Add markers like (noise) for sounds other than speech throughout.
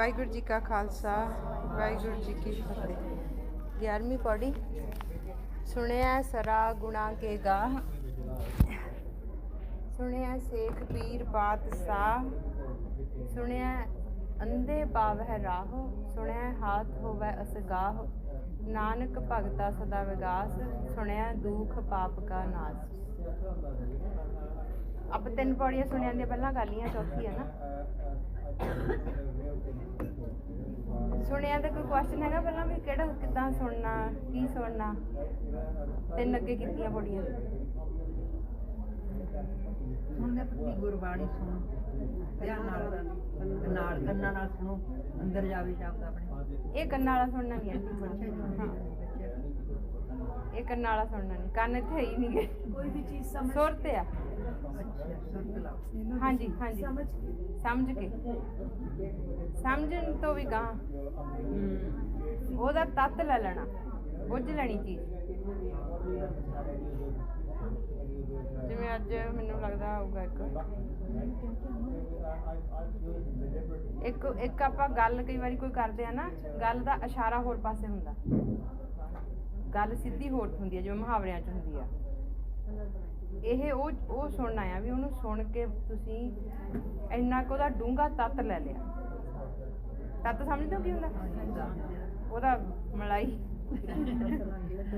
ਵਾਹਿਗੁਰੂ ਜੀ ਕਾ ਖਾਲਸਾ, ਵਾਹਿਗੁਰੂ ਜੀ ਕੀ ਫਤਿਹ। 11ਵੀਂ ਪੌੜੀ। ਸੁਣਿਆ ਸਰਾ ਗੁਣਾ ਕੇ ਗਾਹ। ਸੁਣਿਆ ਸੇਖ ਪੀਰ ਬਾਦਸ਼ਾਹ। ਸੁਣਿਆ ਅੰਧੇ ਪਾਵਹਿ ਰਾਹ। ਸੁਣਿਆ ਹਾਥ ਹੋਵੈ ਅਸਗਾਹ ਨਾਨਕ ਭਗਤਾ ਸਦਾ ਵਿਗਾਸ। ਸੁਣਿਆ ਦੁਖ ਪਾਪ ਕਾ ਨਾਸ। ਆਪ ਤਿੰਨ ਪੌੜੀਆਂ ਸੁਣਿਆ ਦੀਆਂ ਪਹਿਲਾਂ ਗਾਲੀਆਂ ਚੌਥੀ ਹੈ ਨਾ। ਸੁਣਿਆ ਤਾਂ ਕੋਈ ਕੁਐਸਚਨ ਹੈਗਾ ਪਹਿਲਾਂ ਵੀ ਕਿਹੜਾ ਕਿੱਦਾਂ ਸੁਣਨਾ ਕੀ ਸੁਣਨਾ? ਤਿੰਨ ਅੱਗੇ ਕੀਤੀਆਂ ਪੌੜੀਆਂ। ਹੁਣ ਪੂਰੀ ਗੁਰਬਾਣੀ ਸੁਣੋ। ਧਿਆਨ ਨਾਲ ਨਾਲ ਕੰਨਾਂ ਨਾਲ ਸੁਣੋ ਅੰਦਰ ਜਾਵੇ ਸ਼ਬਦ ਆਪਣੇ। ਇਹ ਕੰਨਾਂ ਵਾਲਾ ਸੁਣਨਾ ਨਹੀਂ ਹਾਂ। ਇਹ ਕੰਨਾਂ ਵਾਲਾ ਸੁਣਨਾ ਨਹੀਂ ਕੰਨ ਇੱਥੇ ਹੈ ਹੀ ਨਹੀਂ ਗੇ। ਕੋਈ ਵੀ ਚੀਜ਼ ਸਮਝ ਆ ਸੁਰਤ ਲਾਓ ਹਾਂਜੀ ਹਾਂਜੀ। ਸਮਝ ਕੇ। ਸਮਝਣ ਤੋਂ ਵੀ ਗਾਂ ਉਹਦਾ ਤੱਤ ਲੈ ਲੈਣਾ ਬੁੱਝ ਲੈਣੀ ਚੀਜ਼। ਜਿਵੇਂ ਅੱਜ ਮੈਨੂੰ ਲੱਗਦਾ ਆਊਗਾ ਇੱਕ। ਇੱਕ ਇੱਕ ਆਪਾਂ ਗੱਲ ਕਈ ਵਾਰੀ ਕੋਈ ਕਰਦੇ ਆ ਨਾ ਗੱਲ ਦਾ ਇਸ਼ਾਰਾ ਹੋਰ ਪਾਸੇ ਹੁੰਦਾ। ਗੱਲ ਸਿੱਧੀ ਹੋਰ ਹੁੰਦੀ ਹੈ, ਜਿਵੇਂ ਮੁਹਾਵਰਿਆਂ 'ਚ ਹੁੰਦੀ ਆ। ਇਹ ਉਹ ਉਹ ਸੁਣਨਾ ਆ ਵੀ ਉਹਨੂੰ ਸੁਣ ਕੇ ਤੁਸੀਂ ਇੰਨਾ ਕੁ ਉਹਦਾ ਡੂੰਘਾ ਤੱਤ ਲੈ ਲਿਆ। ਤੱਤ ਸਮਝਦੇ ਹੋ ਕੀ ਹੁੰਦਾ? ਉਹਦਾ ਮਲਾਈ,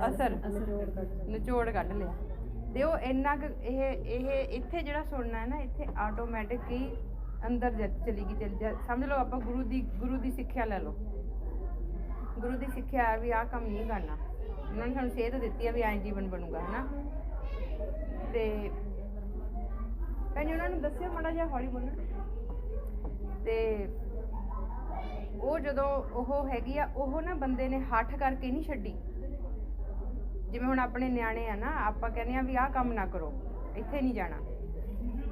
ਅਸਰ, ਨਿਚੋੜ ਕੱਢ ਲਿਆ। ਤੇ ਉਹ ਇੰਨਾ ਕੁ ਇਹ ਇਹ ਇੱਥੇ ਜਿਹੜਾ ਸੁਣਨਾ ਹੈ ਨਾ, ਇੱਥੇ ਆਟੋਮੈਟਿਕ ਹੀ ਅੰਦਰ ਚਲੀ ਗਈ, ਚਲੀ ਸਮਝ ਲਓ ਆਪਾਂ ਗੁਰੂ ਦੀ ਗੁਰੂ ਦੀ ਸਿੱਖਿਆ ਲੈ ਲਓ। ਗੁਰੂ ਦੀ ਸਿੱਖਿਆ ਵੀ ਆਹ ਕੰਮ ਨਹੀਂ ਕਰਨਾ। ਉਹਨਾਂ ਨੇ ਸਾਨੂੰ ਸੇਧ ਦਿੱਤੀ ਹੈ ਵੀ ਐਂ ਜੀਵਨ ਬਣੂਗਾ, ਹਨਾ? ਤੇ ਕਹਿੰਦੇ ਉਹਨਾਂ ਨੂੰ ਦੱਸਿਓ ਮਾੜਾ ਜਿਹਾ ਹੌਲੀ ਬੋਲਣਾ। ਤੇ ਉਹ ਜਦੋਂ ਉਹ ਹੈਗੀ ਆ, ਉਹ ਨਾ ਬੰਦੇ ਨੇ ਹੱਠ ਕਰਕੇ ਨਹੀਂ ਛੱਡੀ। ਜਿਵੇਂ ਹੁਣ ਆਪਣੇ ਨਿਆਣੇ ਆ ਨਾ, ਆਪਾਂ ਕਹਿੰਦੇ ਆ ਵੀ ਆਹ ਕੰਮ ਨਾ ਕਰੋ, ਇੱਥੇ ਨਹੀਂ ਜਾਣਾ।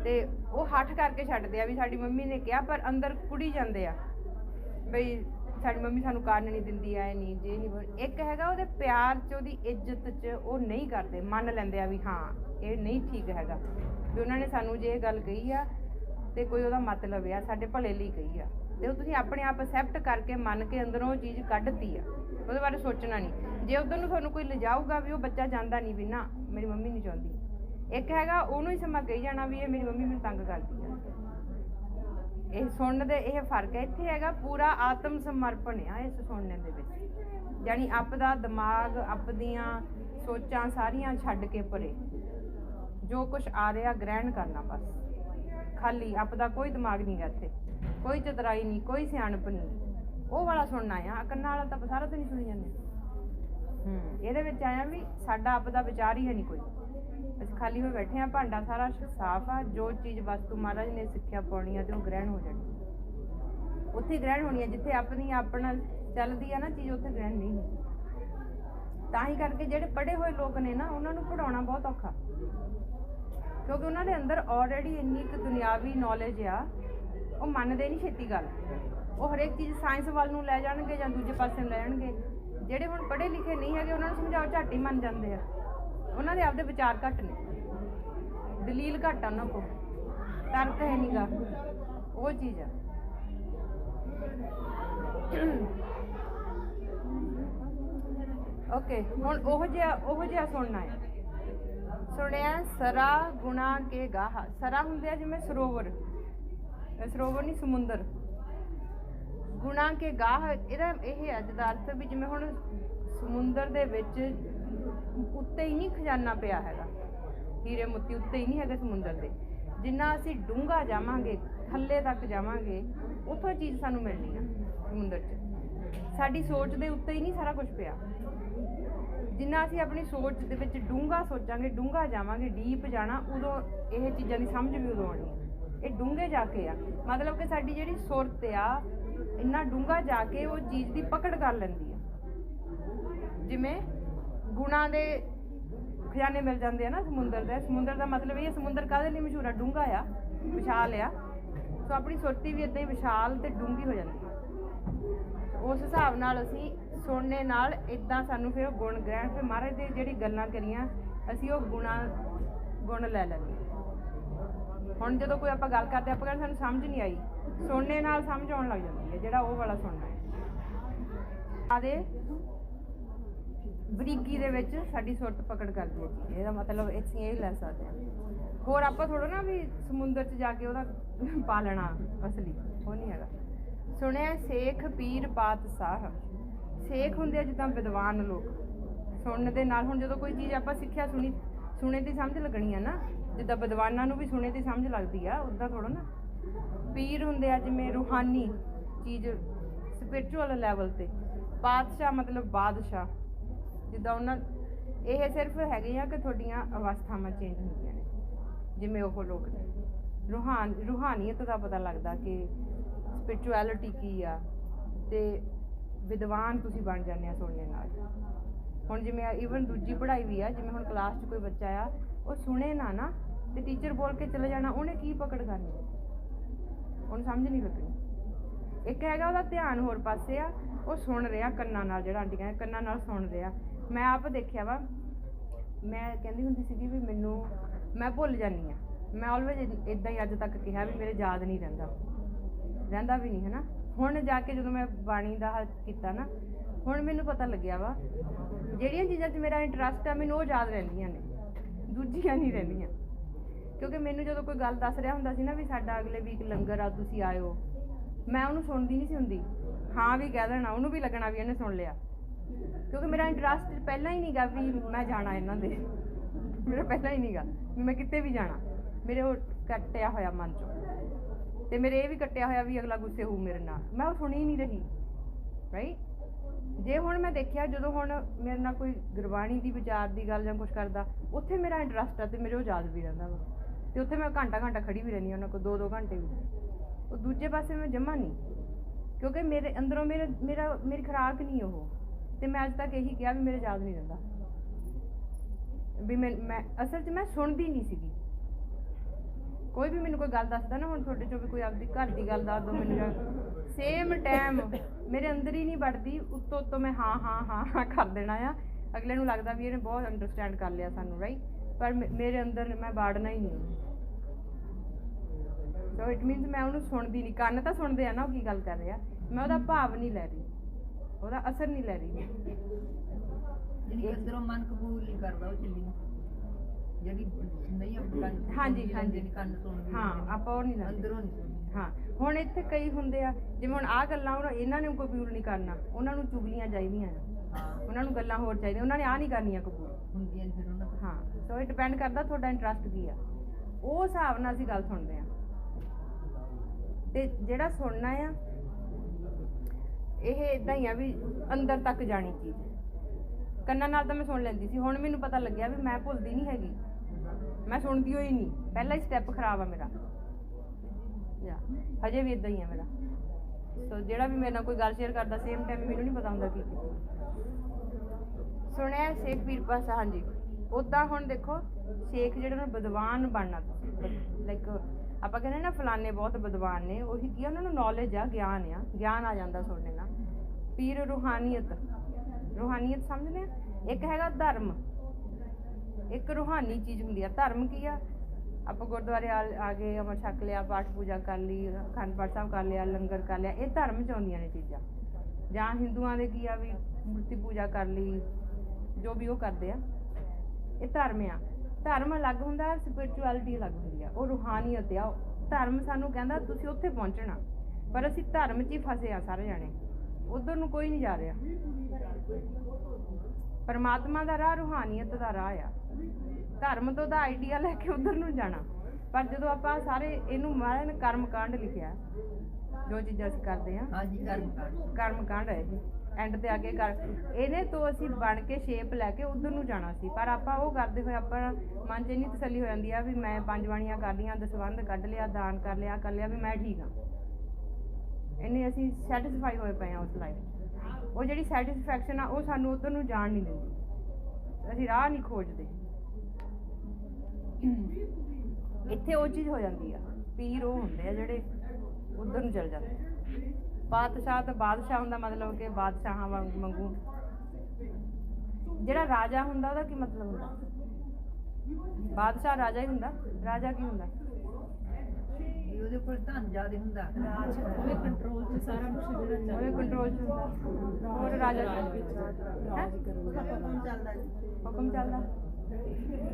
ਤੇ ਉਹ ਹੱਠ ਕਰਕੇ ਛੱਡਦੇ ਆ ਵੀ ਸਾਡੀ ਮੰਮੀ ਨੇ ਕਿਹਾ, ਪਰ ਅੰਦਰ ਕੁੜੀ ਜਾਂਦੇ ਆ। ਬਈ ਸਾਡੀ ਮੰਮੀ ਸਾਨੂੰ ਕਾਰਨ ਨਹੀਂ ਦਿੰਦੀ, ਐ ਨਹੀਂ, ਜੇ ਨਹੀਂ ਇੱਕ ਹੈਗਾ ਉਹਦੇ ਪਿਆਰ 'ਚ, ਉਹਦੀ ਇੱਜ਼ਤ 'ਚ, ਉਹ ਨਹੀਂ ਕਰਦੇ, ਮੰਨ ਲੈਂਦੇ ਆ ਵੀ ਹਾਂ, ਇਹ ਨਹੀਂ ਠੀਕ ਹੈਗਾ। ਵੀ ਉਹਨਾਂ ਨੇ ਸਾਨੂੰ ਜੇ ਇਹ ਗੱਲ ਕਹੀ ਆ, ਤੇ ਕੋਈ ਉਹਦਾ ਮਤਲਬ ਆ, ਸਾਡੇ ਭਲੇ ਲਈ ਕਹੀ ਆ। ਤੇ ਉਹ ਤੁਸੀਂ ਆਪਣੇ ਆਪ ਅਸੈਪਟ ਕਰਕੇ ਮੰਨ ਕੇ ਅੰਦਰੋਂ ਉਹ ਚੀਜ਼ ਕੱਢਤੀ ਆ, ਉਹਦੇ ਬਾਰੇ ਸੋਚਣਾ ਨਹੀਂ। ਜੇ ਉਧਰ ਨੂੰ ਤੁਹਾਨੂੰ ਕੋਈ ਲਿਜਾਊਗਾ ਵੀ ਉਹ ਬੱਚਾ ਜਾਂਦਾ ਨਹੀਂ ਵੀ ਨਾ, ਮੇਰੀ ਮੰਮੀ ਨਹੀਂ ਚਾਹੁੰਦੀ। ਇੱਕ ਹੈਗਾ, ਉਹਨੂੰ ਹੀ ਸਮਾਂ ਕਹੀ ਜਾਣਾ ਵੀ ਇਹ ਮੇਰੀ ਮੰਮੀ ਮੈਨੂੰ ਤੰਗ ਕਰਦੀ ਆ। ਇਹ ਸੁਣਨ ਦੇ, ਇਹ ਫ਼ਰਕ ਹੈ, ਇੱਥੇ ਹੈਗਾ ਪੂਰਾ ਆਤਮ ਸਮਰਪਣ ਆ ਇਸ ਸੁਣਨ ਦੇ ਵਿੱਚ। ਯਾਨੀ ਆਪ ਦਾ ਦਿਮਾਗ, ਆਪ ਦੀਆਂ ਸੋਚਾਂ ਸਾਰੀਆਂ ਛੱਡ ਕੇ ਪਰੇ। ਜੋ ਕੁਝ ਆ ਰਿਹਾ, ਗ੍ਰਹਿਣ ਕਰਨਾ ਬਸ। ਖਾਲੀ ਆਪ ਦਾ ਕੋਈ ਦਿਮਾਗ ਨਹੀਂ ਗਾ ਇੱਥੇ। ਕੋਈ ਚਤਰਾਈ ਨਹੀਂ, ਕੋਈ ਸਿਆਣਪ ਨਹੀਂ। ਉਹ ਵਾਲਾ ਸੁਣਨਾ ਆ, ਕੰਨਾਂ ਵਾਲਾ ਤਾਂ ਸਾਰਾ ਦਿਨ ਹੀ ਸੁਣੀ ਜਾਂਦੇ ਹੂੰ, ਇਹਦੇ ਵਿੱਚ ਆਇਆ ਵੀ ਸਾਡਾ ਆਪ ਦਾ ਵਿਚਾਰ ਹੀ ਹੈ ਨਹੀਂ ਕੋਈ। ਅਸੀਂ ਖਾਲੀ ਹੋਏ ਬੈਠੇ ਆ ਭਾਂਡਾ ਸਾਰਾ ਸਾਫ਼ ਆ, ਜੋ ਚੀਜ਼ ਵਸਤੂ ਮਹਾਰਾਜ ਨੇ ਸਿੱਖਿਆ ਪਾਉਣੀ ਆ, ਤੇ ਉਹ ਗ੍ਰਹਿਣ ਹੋ ਜਾਣੀ। ਉੱਥੇ ਗ੍ਰਹਿਣ ਹੋਣੀ ਆ, ਜਿੱਥੇ ਆਪਣੀ ਆਪਣਾ ਚੱਲਦੀ ਆ ਨਾ ਚੀਜ਼, ਉੱਥੇ ਗ੍ਰਹਿਣ ਨਹੀਂ ਹੁੰਦੀ ਤਾਂ ਹੀ ਕਰਕੇ ਜਿਹੜੇ ਪੜ੍ਹੇ ਹੋਏ ਲੋਕ ਨੇ ਨਾ, ਉਹਨਾਂ ਨੂੰ ਪੜਾਉਣਾ ਬਹੁਤ ਔਖਾ। ਕਿਉਂਕਿ ਉਹਨਾਂ ਦੇ ਅੰਦਰ ਆਲਰੇਡੀ ਇੰਨੀ ਕੁ ਦੁਨਿਆਵੀ ਨੌਲੇਜ ਆ, ਉਹ ਮੰਨਦੇ ਨਹੀਂ ਛੇਤੀ ਗੱਲ। ਉਹ ਹਰੇਕ ਚੀਜ਼ ਸਾਇੰਸ ਵੱਲ ਨੂੰ ਲੈ ਜਾਣਗੇ ਜਾਂ ਦੂਜੇ ਪਾਸੇ ਨੂੰ ਲੈ ਜਾਣਗੇ। ਜਿਹੜੇ ਹੁਣ ਪੜ੍ਹੇ ਲਿਖੇ ਨਹੀਂ ਹੈਗੇ, ਉਹਨਾਂ ਨੂੰ ਸਮਝਾਓ, ਝੱਟ ਹੀ ਮੰਨ ਜਾਂਦੇ ਆ। ਉਹਨਾਂ ਦੇ ਆਪਦੇ ਵਿਚਾਰ ਘੱਟ ਨੇ। ਦਲੀਲ ਘੱਟ ਆ ਉਹਨਾਂ ਕੋਲ। ਤਰਕ ਹੈ ਨਹੀਂਗਾ ਉਹ ਚੀਜ਼ ਆ। ਓਕੇ, ਹੁਣ ਉਹ ਜਿਹਾ ਉਹ ਜਿਹਾ ਸੁਣਨਾ ਹੈ। ਸੁਣਿਆ, ਸਰਾ ਗੁਣਾ ਕੇ ਗਾਹ। ਸਰਾ ਹੁੰਦੇ ਆ ਜਿਵੇਂ ਸਰੋਵਰ। ਸਰੋਵਰ ਨਹੀਂ ਸਮੁੰਦਰ। ਗੁਣਾ ਕੇ ਗਾਹ, ਇਹਦਾ ਇਹ ਹੈ ਜਦਾਰਥ ਵੀ ਜਿਵੇਂ ਹੁਣ ਸਮੁੰਦਰ ਦੇ ਵਿੱਚ ਉੱਤੇ ਹੀ ਨਹੀਂ ਖਜ਼ਾਨਾ ਪਿਆ ਹੈਗਾ। ਹੀਰੇ ਮੋਤੀ ਉੱਤੇ ਹੀ ਨਹੀਂ ਹੈਗੇ ਸਮੁੰਦਰ ਦੇ। ਜਿੰਨਾ ਅਸੀਂ ਡੂੰਘਾ ਜਾਵਾਂਗੇ, ਥੱਲੇ ਤੱਕ ਜਾਵਾਂਗੇ, ਉੱਥੋਂ ਚੀਜ਼ ਸਾਨੂੰ ਮਿਲਣੀ ਆ ਸਮੁੰਦਰ 'ਚ। ਸਾਡੀ ਸੋਚ ਦੇ ਉੱਤੇ ਹੀ ਨਹੀਂ ਸਾਰਾ ਕੁਝ ਪਿਆ। ਜਿੰਨਾ ਅਸੀਂ ਆਪਣੀ ਸੋਚ ਦੇ ਵਿੱਚ ਡੂੰਘਾ ਸੋਚਾਂਗੇ, ਡੂੰਘਾ ਜਾਵਾਂਗੇ, ਡੀਪ ਜਾਣਾ, ਉਦੋਂ ਇਹ ਚੀਜ਼ਾਂ ਦੀ ਸਮਝ ਵੀ ਉਦੋਂ ਆਉਣੀ ਹੈ ਇਹ ਡੂੰਘੇ ਜਾ ਕੇ ਆ। ਮਤਲਬ ਕਿ ਸਾਡੀ ਜਿਹੜੀ ਸੁਰਤ ਆ, ਇੰਨਾ ਡੂੰਘਾ ਜਾ ਕੇ ਉਹ ਚੀਜ਼ ਦੀ ਪਕੜ ਕਰ ਲੈਂਦੀ ਆ। ਜਿਵੇਂ ਗੁਣਾ ਦੇ ਖਜ਼ਾਨੇ ਮਿਲ ਜਾਂਦੇ ਆ ਨਾ ਸਮੁੰਦਰ ਦੇ। ਸਮੁੰਦਰ ਦਾ ਮਤਲਬ ਇਹ ਹੈ ਸਮੁੰਦਰ ਕਾਹਦੇ ਲਈ ਮਸ਼ਹੂਰ ਆ? ਡੂੰਘਾ ਆ, ਵਿਸ਼ਾਲ ਆ। ਸੋ ਆਪਣੀ ਸੁਰਤੀ ਵੀ ਇਦਾਂ ਹੀ ਵਿਸ਼ਾਲ ਤੇ ਡੂੰਘੀ ਹੋ ਜਾਂਦੀ ਹੈ ਉਸ ਹਿਸਾਬ ਨਾਲ ਅਸੀਂ ਸੁਣਨੇ ਨਾਲ ਇਦਾਂ ਸਾਨੂੰ ਫਿਰ ਉਹ ਗੁਣ ਗ੍ਰਹਿਣ, ਫਿਰ ਮਹਾਰਾਜ ਦੇ ਜਿਹੜੀ ਗੱਲਾਂ ਕਰੀਆਂ, ਅਸੀਂ ਉਹ ਗੁਣਾ, ਗੁਣ ਲੈ ਲੈਂਦੇ ਹੁਣ ਜਦੋਂ ਕੋਈ ਆਪਾਂ ਗੱਲ ਕਰਦੇ ਆਪਾਂ ਕਹਿੰਦੇ ਸਾਨੂੰ ਸਮਝ ਨਹੀਂ ਆਈ। ਸੁਣਨੇ ਨਾਲ ਸਮਝ ਆਉਣ ਲੱਗ ਜਾਂਦੀ ਹੈ ਜਿਹੜਾ ਉਹ ਵਾਲਾ ਸੁਣਨਾ ਹੈ। ਆਦੇ ਬਰੀਕੀ ਦੇ ਵਿੱਚ ਸਾਡੀ ਸੁਰਤ ਪਕੜ ਕਰਦੀ ਹੈ ਜੀ। ਇਹਦਾ ਮਤਲਬ ਅਸੀਂ ਇਹ ਲੈ ਸਕਦੇ ਹਾਂ। ਹੋਰ ਆਪਾਂ ਥੋੜਾ ਨਾ ਵੀ ਸਮੁੰਦਰ 'ਚ ਜਾ ਕੇ ਉਹਦਾ ਪਾਲਣਾ ਅਸਲੀ, ਉਹ ਨਹੀਂ ਹੈਗਾ। ਸੁਣਿਆ, ਸੇਖ ਪੀਰ ਪਾਤਸ਼ਾਹ ਸੇਖ ਹੁੰਦੇ ਆ ਜਿੱਦਾਂ ਵਿਦਵਾਨ ਲੋਕ। ਸੁਣਨ ਦੇ ਨਾਲ ਹੁਣ ਜਦੋਂ ਕੋਈ ਚੀਜ਼ ਆਪਾਂ ਸਿੱਖਿਆ ਸੁਣੀ, ਸੁਣੇ ਦੀ ਸਮਝ ਲੱਗਣੀ ਆ ਨਾ, ਜਿੱਦਾਂ ਵਿਦਵਾਨਾਂ ਨੂੰ ਵੀ ਸੁਣੇ ਦੀ ਸਮਝ ਲੱਗਦੀ ਆ, ਉਦਾਂ ਥੋੜਾ ਨਾ। ਪੀਰ ਹੁੰਦੇ ਆ ਜਿਵੇਂ ਰੂਹਾਨੀ ਚੀਜ਼ ਸਪਿਰਚੁਅਲ ਲੈਵਲ ਤੇ। ਪਾਤਸ਼ਾਹ ਮਤਲਬ ਬਾਦਸ਼ਾਹ। ਜਿੱਦਾਂ ਉਹਨਾਂ ਇਹ ਸਿਰਫ ਹੈਗੇ ਆ ਕਿ ਤੁਹਾਡੀਆਂ ਅਵਸਥਾਵਾਂ ਚੇਂਜ ਹੁੰਦੀਆਂ ਨੇ, ਜਿਵੇਂ ਉਹ ਲੋਕ ਨੇ। ਰੂਹਾਨ, ਰੂਹਾਨੀਅਤ ਦਾ ਪਤਾ ਲੱਗਦਾ ਕਿ ਸਪਿਰਚੁਅਲਿਟੀ ਕੀ ਆ ਤੇ ਵਿਦਵਾਨ ਤੁਸੀਂ ਬਣ ਜਾਂਦੇ ਆ ਸੁਣਨੇ ਨਾਲ। ਹੁਣ ਜਿਵੇਂ ਈਵਨ ਦੂਜੀ ਪੜ੍ਹਾਈ ਵੀ ਆ, ਜਿਵੇਂ ਹੁਣ ਕਲਾਸ 'ਚ ਕੋਈ ਬੱਚਾ ਆ, ਉਹ ਸੁਣੇ ਨਾ ਨਾ ਤੇ ਟੀਚਰ ਬੋਲ ਕੇ ਚਲੇ ਜਾਣਾ, ਉਹਨੇ ਕੀ ਪਕੜ ਕਰਨੀ? ਉਹਨੂੰ ਸਮਝ ਨਹੀਂ ਲੱਗਣੀ। ਇੱਕ ਹੈਗਾ ਉਹਦਾ ਧਿਆਨ ਹੋਰ ਪਾਸੇ ਆ, ਉਹ ਸੁਣ ਰਿਹਾ ਕੰਨਾਂ ਨਾਲ, ਜਿਹੜਾ ਆਂਟੀ ਕੰਨਾਂ ਨਾਲ ਸੁਣ ਰਿਹਾ। ਮੈਂ ਆਪ ਦੇਖਿਆ ਵਾ। ਮੈਂ ਕਹਿੰਦੀ ਹੁੰਦੀ ਸੀਗੀ ਵੀ ਮੈਨੂੰ, ਮੈਂ ਭੁੱਲ ਜਾਂਦੀ ਆ ਮੈਂ ਆਲਵੇਜ਼ ਇਦਾਂ ਹੀ ਅੱਜ ਤੱਕ ਕਿਹਾ ਵੀ ਮੇਰੇ ਯਾਦ ਨਹੀਂ ਰਹਿੰਦਾ। ਰਹਿੰਦਾ ਵੀ ਨਹੀਂ ਹੈ ਨਾ ਹੁਣ ਜਾ ਕੇ ਜਦੋਂ ਮੈਂ ਬਾਣੀ ਦਾ ਕੀਤਾ ਨਾ, ਹੁਣ ਮੈਨੂੰ ਪਤਾ ਲੱਗਿਆ ਵਾ, ਜਿਹੜੀਆਂ ਚੀਜ਼ਾਂ 'ਚ ਮੇਰਾ ਇੰਟਰਸਟ ਆ, ਮੈਨੂੰ ਉਹ ਯਾਦ ਰਹਿੰਦੀਆਂ ਨੇ। ਦੂਜੀਆਂ ਨਹੀਂ ਰਹਿੰਦੀਆਂ। ਕਿਉਂਕਿ ਮੈਨੂੰ ਜਦੋਂ ਕੋਈ ਗੱਲ ਦੱਸ ਰਿਹਾ ਹੁੰਦਾ ਸੀ ਨਾ ਵੀ ਸਾਡਾ ਅਗਲੇ ਵੀਕ ਲੰਗਰ ਆ, ਤੁਸੀਂ ਆਇਓ, ਮੈਂ ਉਹਨੂੰ ਸੁਣਦੀ ਨਹੀਂ ਸੀ ਹੁੰਦੀ। ਹਾਂ ਵੀ ਕਹਿ ਦੇਣਾ, ਉਹਨੂੰ ਵੀ ਲੱਗਣਾ ਵੀ ਇਹਨੇ ਸੁਣ ਲਿਆ। ਕਿਉਂਕਿ ਮੇਰਾ ਇੰਟਰਸਟ ਪਹਿਲਾਂ ਹੀ ਨਹੀਂਗਾ ਵੀ ਮੈਂ ਜਾਣਾ ਇਹਨਾਂ ਦੇ। ਮੇਰਾ ਪਹਿਲਾਂ ਹੀ ਨਹੀਂਗਾ ਵੀ ਮੈਂ ਕਿਤੇ ਵੀ ਜਾਣਾ। ਮੇਰੇ ਉਹ ਕੱਟਿਆ ਹੋਇਆ ਮਨ ਚੋਂ। ਤੇ ਮੇਰੇ ਇਹ ਵੀ ਕੱਟਿਆ ਹੋਇਆ ਵੀ ਅਗਲਾ ਗੁੱਸੇ ਹੋਊ ਮੇਰੇ ਨਾਲ। ਮੈਂ ਉਹ ਸੁਣੀ ਨਹੀਂ ਰਹੀ। ਰਾਈਟ ਜੇ ਹੁਣ ਮੈਂ ਦੇਖਿਆ, ਜਦੋਂ ਹੁਣ ਮੇਰੇ ਨਾਲ ਕੋਈ ਗੁਰਬਾਣੀ ਦੀ ਵਿਚਾਰ ਦੀ ਗੱਲ ਜਾਂ ਕੁਝ ਕਰਦਾ, ਉੱਥੇ ਮੇਰਾ ਇੰਟਰਸਟ ਆ ਤੇ ਮੇਰੇ ਉਹ ਯਾਦ ਵੀ ਰਹਿੰਦਾ ਵਾ। ਤੇ ਉੱਥੇ ਮੈਂ ਘੰਟਾ ਘੰਟਾ ਖੜੀ ਵੀ ਰਹਿੰਦੀ ਹਾਂ, ਉਹਨਾਂ ਕੋਲ ਦੋ ਦੋ ਘੰਟੇ ਵੀ। ਉਹ ਦੂਜੇ ਪਾਸੇ ਮੈਂ ਜਮਾ ਨਹੀਂ ਕਿਉਂਕਿ ਮੇਰੇ ਅੰਦਰੋਂ ਮੇਰਾ ਮੇਰਾ, ਮੇਰੀ ਖੁਰਾਕ ਨਹੀਂ ਉਹ। ਤੇ ਮੈਂ ਅੱਜ ਤੱਕ ਇਹੀ ਕਿਹਾ ਵੀ ਮੇਰੇ ਯਾਦ ਨਹੀਂ ਰਹਿੰਦਾ। ਵੀ ਮੈਂ ਮੈਂ, ਅਸਲ 'ਚ ਮੈਂ ਸੁਣਦੀ ਨਹੀਂ ਸੀਗੀ। ਕੋਈ ਵੀ ਮੈਨੂੰ ਕੋਈ ਗੱਲ ਦੱਸਦਾ ਨਾ ਹੁਣ ਤੁਹਾਡੇ ਚੋਂ ਵੀ ਕੋਈ ਆਪਦੀ ਘਰ ਦੀ ਗੱਲ ਦੱਸ ਦੋ ਮੈਨੂੰ ਸੇਮ ਟਾਈਮ ਮੇਰੇ ਅੰਦਰ ਹੀ ਨਹੀਂ ਵੜਦੀ, ਉੱਤੋਂ ਉੱਤੋਂ ਮੈਂ ਹਾਂ ਹਾਂ ਹਾਂ ਹਾਂ ਕਰ ਦੇਣਾ ਆ। ਅਗਲੇ ਨੂੰ ਲੱਗਦਾ ਵੀ ਇਹਨੇ ਬਹੁਤ ਅੰਡਰਸਟੈਂਡ ਕਰ ਲਿਆ ਸਾਨੂੰ ਰਾਈਟ ਪਰ ਮੇ- ਮੇਰੇ ਅੰਦਰ ਮੈਂ ਵਾੜਨਾ ਹੀ ਨਹੀਂ। ਸੋ ਇਟ ਮੀਨਸ ਮੈਂ ਉਹਨੂੰ ਸੁਣਦੀ ਨਹੀਂ। ਕੰਨ ਤਾਂ ਸੁਣਦੇ ਆ ਨਾ ਉਹ ਕੀ ਗੱਲ ਕਰ ਰਿਹਾ। ਮੈਂ ਉਹਦਾ ਭਾਵ ਨਹੀਂ ਲੈ ਰਹੀ। ਉਹਦਾ ਅਸਰ ਨਹੀਂ ਲੈ ਰਹੀ। ਜਿਹੜੀ ਅੰਦਰੋਂ ਮਨ ਕਬੂਲ ਨਹੀਂ ਕਰਦਾ ਉਹ ਚੱਲੀ ਨੀ। ਜਿਹੜੀ ਨਹੀਂ ਆਪਣੀ ਕੰਨ ਹਾਂਜੀ, ਸੁਣਦੀ ਹਾਂਜੀ। ਰਹਿੰਦੀ ਨੀ, ਕੰਨ ਸੁਣਦੀ ਹਾਂ। ਰਹਿੰਦੀ। ਆਪਾਂ ਉਹ ਨਹੀਂ ਲੈਂਦੇ ਅੰਦਰੋਂ ਨਹੀਂ ਸੁਣਦੀ। ਹਾਂ ਹੁਣ ਇੱਥੇ ਕਈ ਹੁੰਦੇ ਆ ਜਿਵੇਂ ਹੁਣ ਆਹ ਗੱਲਾਂ ਉਹਨਾਂ ਇਹਨਾਂ ਨੇ ਕਬੂਲ ਨਹੀਂ ਕਰਨਾ ਉਹਨਾਂ ਨੂੰ ਚੁਗਲੀਆਂ ਚਾਹੀਦੀਆਂ ਆ। ਹਾਂ। ਉਹਨਾਂ ਨੂੰ ਗੱਲਾਂ ਹੋਰ ਚਾਹੀਦੀਆਂ ਉਹਨਾਂ ਨੇ ਆਹ ਨਹੀਂ ਕਰਨੀਆਂ ਕਬੂਲ। ਹੁੰਦੀਆਂ ਫਿਰ ਉਹਨਾਂ ਹਾਂ ਸੋ ਇਹ ਡਿਪੈਂਡ ਕਰਦਾ ਤੁਹਾਡਾ ਇੰਟਰਸਟ ਕੀ ਆ। ਉਹ ਹਿਸਾਬ ਨਾਲ ਅਸੀਂ ਗੱਲ ਸੁਣਦੇ ਆ। ਤੇ ਜਿਹੜਾ ਸੁਣਨਾ ਆ ਇਹ ਇਦਾਂ ਹੀ ਆ ਵੀ ਅੰਦਰ ਤੱਕ ਜਾਣੀ ਚੀਜ਼। ਕੰਨਾਂ ਨਾਲ ਤਾਂ ਮੈਂ ਸੁਣ ਲੈਂਦੀ ਸੀ, ਹੁਣ ਮੈਨੂੰ ਪਤਾ ਲੱਗਿਆ ਵੀ ਮੈਂ ਭੁੱਲਦੀ ਨਹੀਂ ਹੈਗੀ। ਮੈਂ ਸੁਣਦੀ ਹੋਈ ਨਹੀਂ। ਪਹਿਲਾ ਹੀ ਸਟੈਪ ਖਰਾਬ ਆ ਮੇਰਾ। ਯਾ, ਹਜੇ ਵੀ ਇਦਾਂ ਹੀ ਆ ਮੇਰਾ। ਸੋ ਜਿਹੜਾ ਵੀ ਮੇਰੇ ਨਾਲ ਕੋਈ ਗੱਲ ਸ਼ੇਅਰ ਕਰਦਾ ਸੇਮ ਟਾਈਮ ਮੈਨੂੰ ਨਹੀਂ ਪਤਾ ਹੁੰਦਾ ਕੀ ਸੁਣਿਆ ਸ਼ੇਖ ਪੀਰ ਪਾਸਾ? ਹਾਂਜੀ। ਉਦਾਂ ਹੁਣ ਦੇਖੋ, ਸ਼ੇਖ ਜਿਹੜਾ ਨਾ ਵਿਦਵਾਨ ਬਣਨਾ ਲਾਈਕ ਆਪਾਂ ਕਹਿੰਦੇ ਨਾ ਫਲਾਣੇ ਬਹੁਤ ਵਿਦਵਾਨ ਨੇ ਉਹੀ ਕੀ ਆ, ਉਹਨਾਂ ਨੂੰ ਨੌਲੇਜ ਆ ਗਿਆਨ ਆ ਗਿਆਨ ਆ ਜਾਂਦਾ ਸੁਣਨੇ ਨਾਲ। ਪੀਰ ਰੂਹਾਨੀਅਤ ਰੂਹਾਨੀਅਤ ਸਮਝਦੇ ਆ? ਇੱਕ ਹੈਗਾ ਧਰਮ। ਇੱਕ ਰੂਹਾਨੀ ਚੀਜ਼ ਹੁੰਦੀ ਆ। ਧਰਮ ਕੀ ਆ? ਆਪਾਂ ਗੁਰਦੁਆਰੇ ਆ ਆ ਗਏ ਅਮਰ ਛਕ ਲਿਆ ਪਾਠ ਪੂਜਾ ਕਰ ਲਈ ਅਖੰਡ ਪਾਠ ਸਾਹਿਬ ਕਰ ਲਿਆ ਲੰਗਰ ਕਰ ਲਿਆ ਇਹ ਧਰਮ ਚ ਆਉਂਦੀਆਂ ਨੇ ਚੀਜ਼ਾਂ। ਜਾਂ ਹਿੰਦੂਆਂ ਦੇ ਕੀ ਆ ਵੀ ਮੂਰਤੀ ਪੂਜਾ ਕਰ ਲਈ ਜੋ ਵੀ ਉਹ ਕਰਦੇ ਆ ਇਹ ਧਰਮ ਆ। ਧਰਮ ਅਲੱਗ ਹੁੰਦਾ ਸਪਿਰਚੁਅਲਿਟੀ ਅਲੱਗ ਹੁੰਦੀ ਆ। ਉਹ ਰੂਹਾਨੀਅਤ ਆ ਧਰਮ ਸਾਨੂੰ ਕਹਿੰਦਾ ਤੁਸੀਂ ਉੱਥੇ ਪਹੁੰਚਣਾ। ਪਰ ਅਸੀਂ ਧਰਮ 'ਚ ਹੀ ਫਸੇ ਆ ਸਾਰੇ ਜਾਣੇ। ਉਧਰ ਨੂੰ ਕੋਈ ਨਹੀਂ ਜਾ ਰਿਹਾ। ਪਰਮਾਤਮਾ ਦਾ ਰਾਹ ਰੂਹਾਨੀਅਤ ਦਾ ਰਾਹ ਆ। ਧਰਮ ਤੋਂ ਦਾ ਆਈਡੀਆ ਲੈ ਕੇ ਉਧਰ ਨੂੰ ਜਾਣਾ। ਪਰ ਜਦੋਂ ਆਪਾਂ ਸਾਰੇ ਇਹਨੂੰ ਮਹਾਰਾਜ ਨੇ ਕਰਮ ਕਾਂਡ ਲਿਖਿਆ ਜੋ ਚੀਜ਼ਾਂ ਅਸੀਂ ਕਰਦੇ ਆ ਹਾਂਜੀ ਕਰਮ ਕਾਂਡ ਕਰਮ ਕਾਂਡ ਹੈ ਇਹ। ਐਂਡ ਤੇ ਅੱਗੇ ਕਰ ਇਹਦੇ ਤੋਂ ਅਸੀਂ ਬਣ ਕੇ ਸ਼ੇਪ ਲੈ ਕੇ ਉਧਰ ਨੂੰ ਜਾਣਾ ਸੀ। ਪਰ ਆਪਾਂ ਉਹ ਕਰਦੇ ਹੋਏ ਆਪਾਂ ਮਨ 'ਚ ਇੰਨੀ ਤਸੱਲੀ ਹੋ ਜਾਂਦੀ ਆ ਵੀ ਮੈਂ ਪੰਜ ਬਾਣੀਆਂ ਕਰ ਲਈਆਂ ਦਸਵੰਧ ਕੱਢ ਲਿਆ, ਦਾਨ ਕਰ ਲਿਆ ਕਰ ਲਿਆ ਵੀ ਮੈਂ ਠੀਕ ਆ। ਇੰਨੇ ਅਸੀਂ ਸੈਟੀਸਫਾਈ ਹੋਏ ਪਏ ਆ ਉਸ ਲਾਈਫ ਉਹ ਜਿਹੜੀ ਸੈਟੀਸਫੈਕਸ਼ਨ ਆ, ਉਹ ਸਾਨੂੰ ਉਧਰ ਨੂੰ ਜਾਣ ਨਹੀਂ ਦਿੰਦੀ। ਅਸੀਂ ਰਾਹ ਨਹੀਂ ਖੋਜਦੇ। ਇੱਥੇ ਉਹ ਚੀਜ਼ ਹੋ ਜਾਂਦੀ ਆ। ਪੀਰ ਉਹ ਹੁੰਦੇ ਆ ਜਿਹੜੇ ਉਧਰ ਨੂੰ ਚਲ ਜਾਂਦੇ ਬਾਦਸ਼ਾਹ ਤਾਂ ਬਾਦਸ਼ਾਹ ਹੁੰਦਾ ਮਤਲਬ ਕਿ ਬਾਦਸ਼ਾਹਾਂ ਵਾਂਗ- ਵਾਂਗੂ। ਜਿਹੜਾ ਰਾਜਾ ਹੁੰਦਾ ਉਹਦਾ ਕੀ ਮਤਲਬ ਹੁੰਦਾ? ਬਾਦਸ਼ਾਹ ਰਾਜਾ ਹੀ ਹੁੰਦਾ। ਰਾਜਾ ਕੀ ਹੁੰਦਾ? ਉਹਦੇ ਕੋਲ ਧਨ ਜ਼ਿਆਦਾ ਹੁੰਦਾ। ਉਹਦੇ ਕੰਟਰੋਲ 'ਚ ਸਾਰਾ ਕੁਝ ਜਿਹੜਾ ਉਹਦੇ ਕੰਟਰੋਲ 'ਚ ਹੁੰਦਾ। ਹੋਰ ਰਾਜਾ ਹੈਂ? ਹੁਕਮ ਚੱਲਦਾ।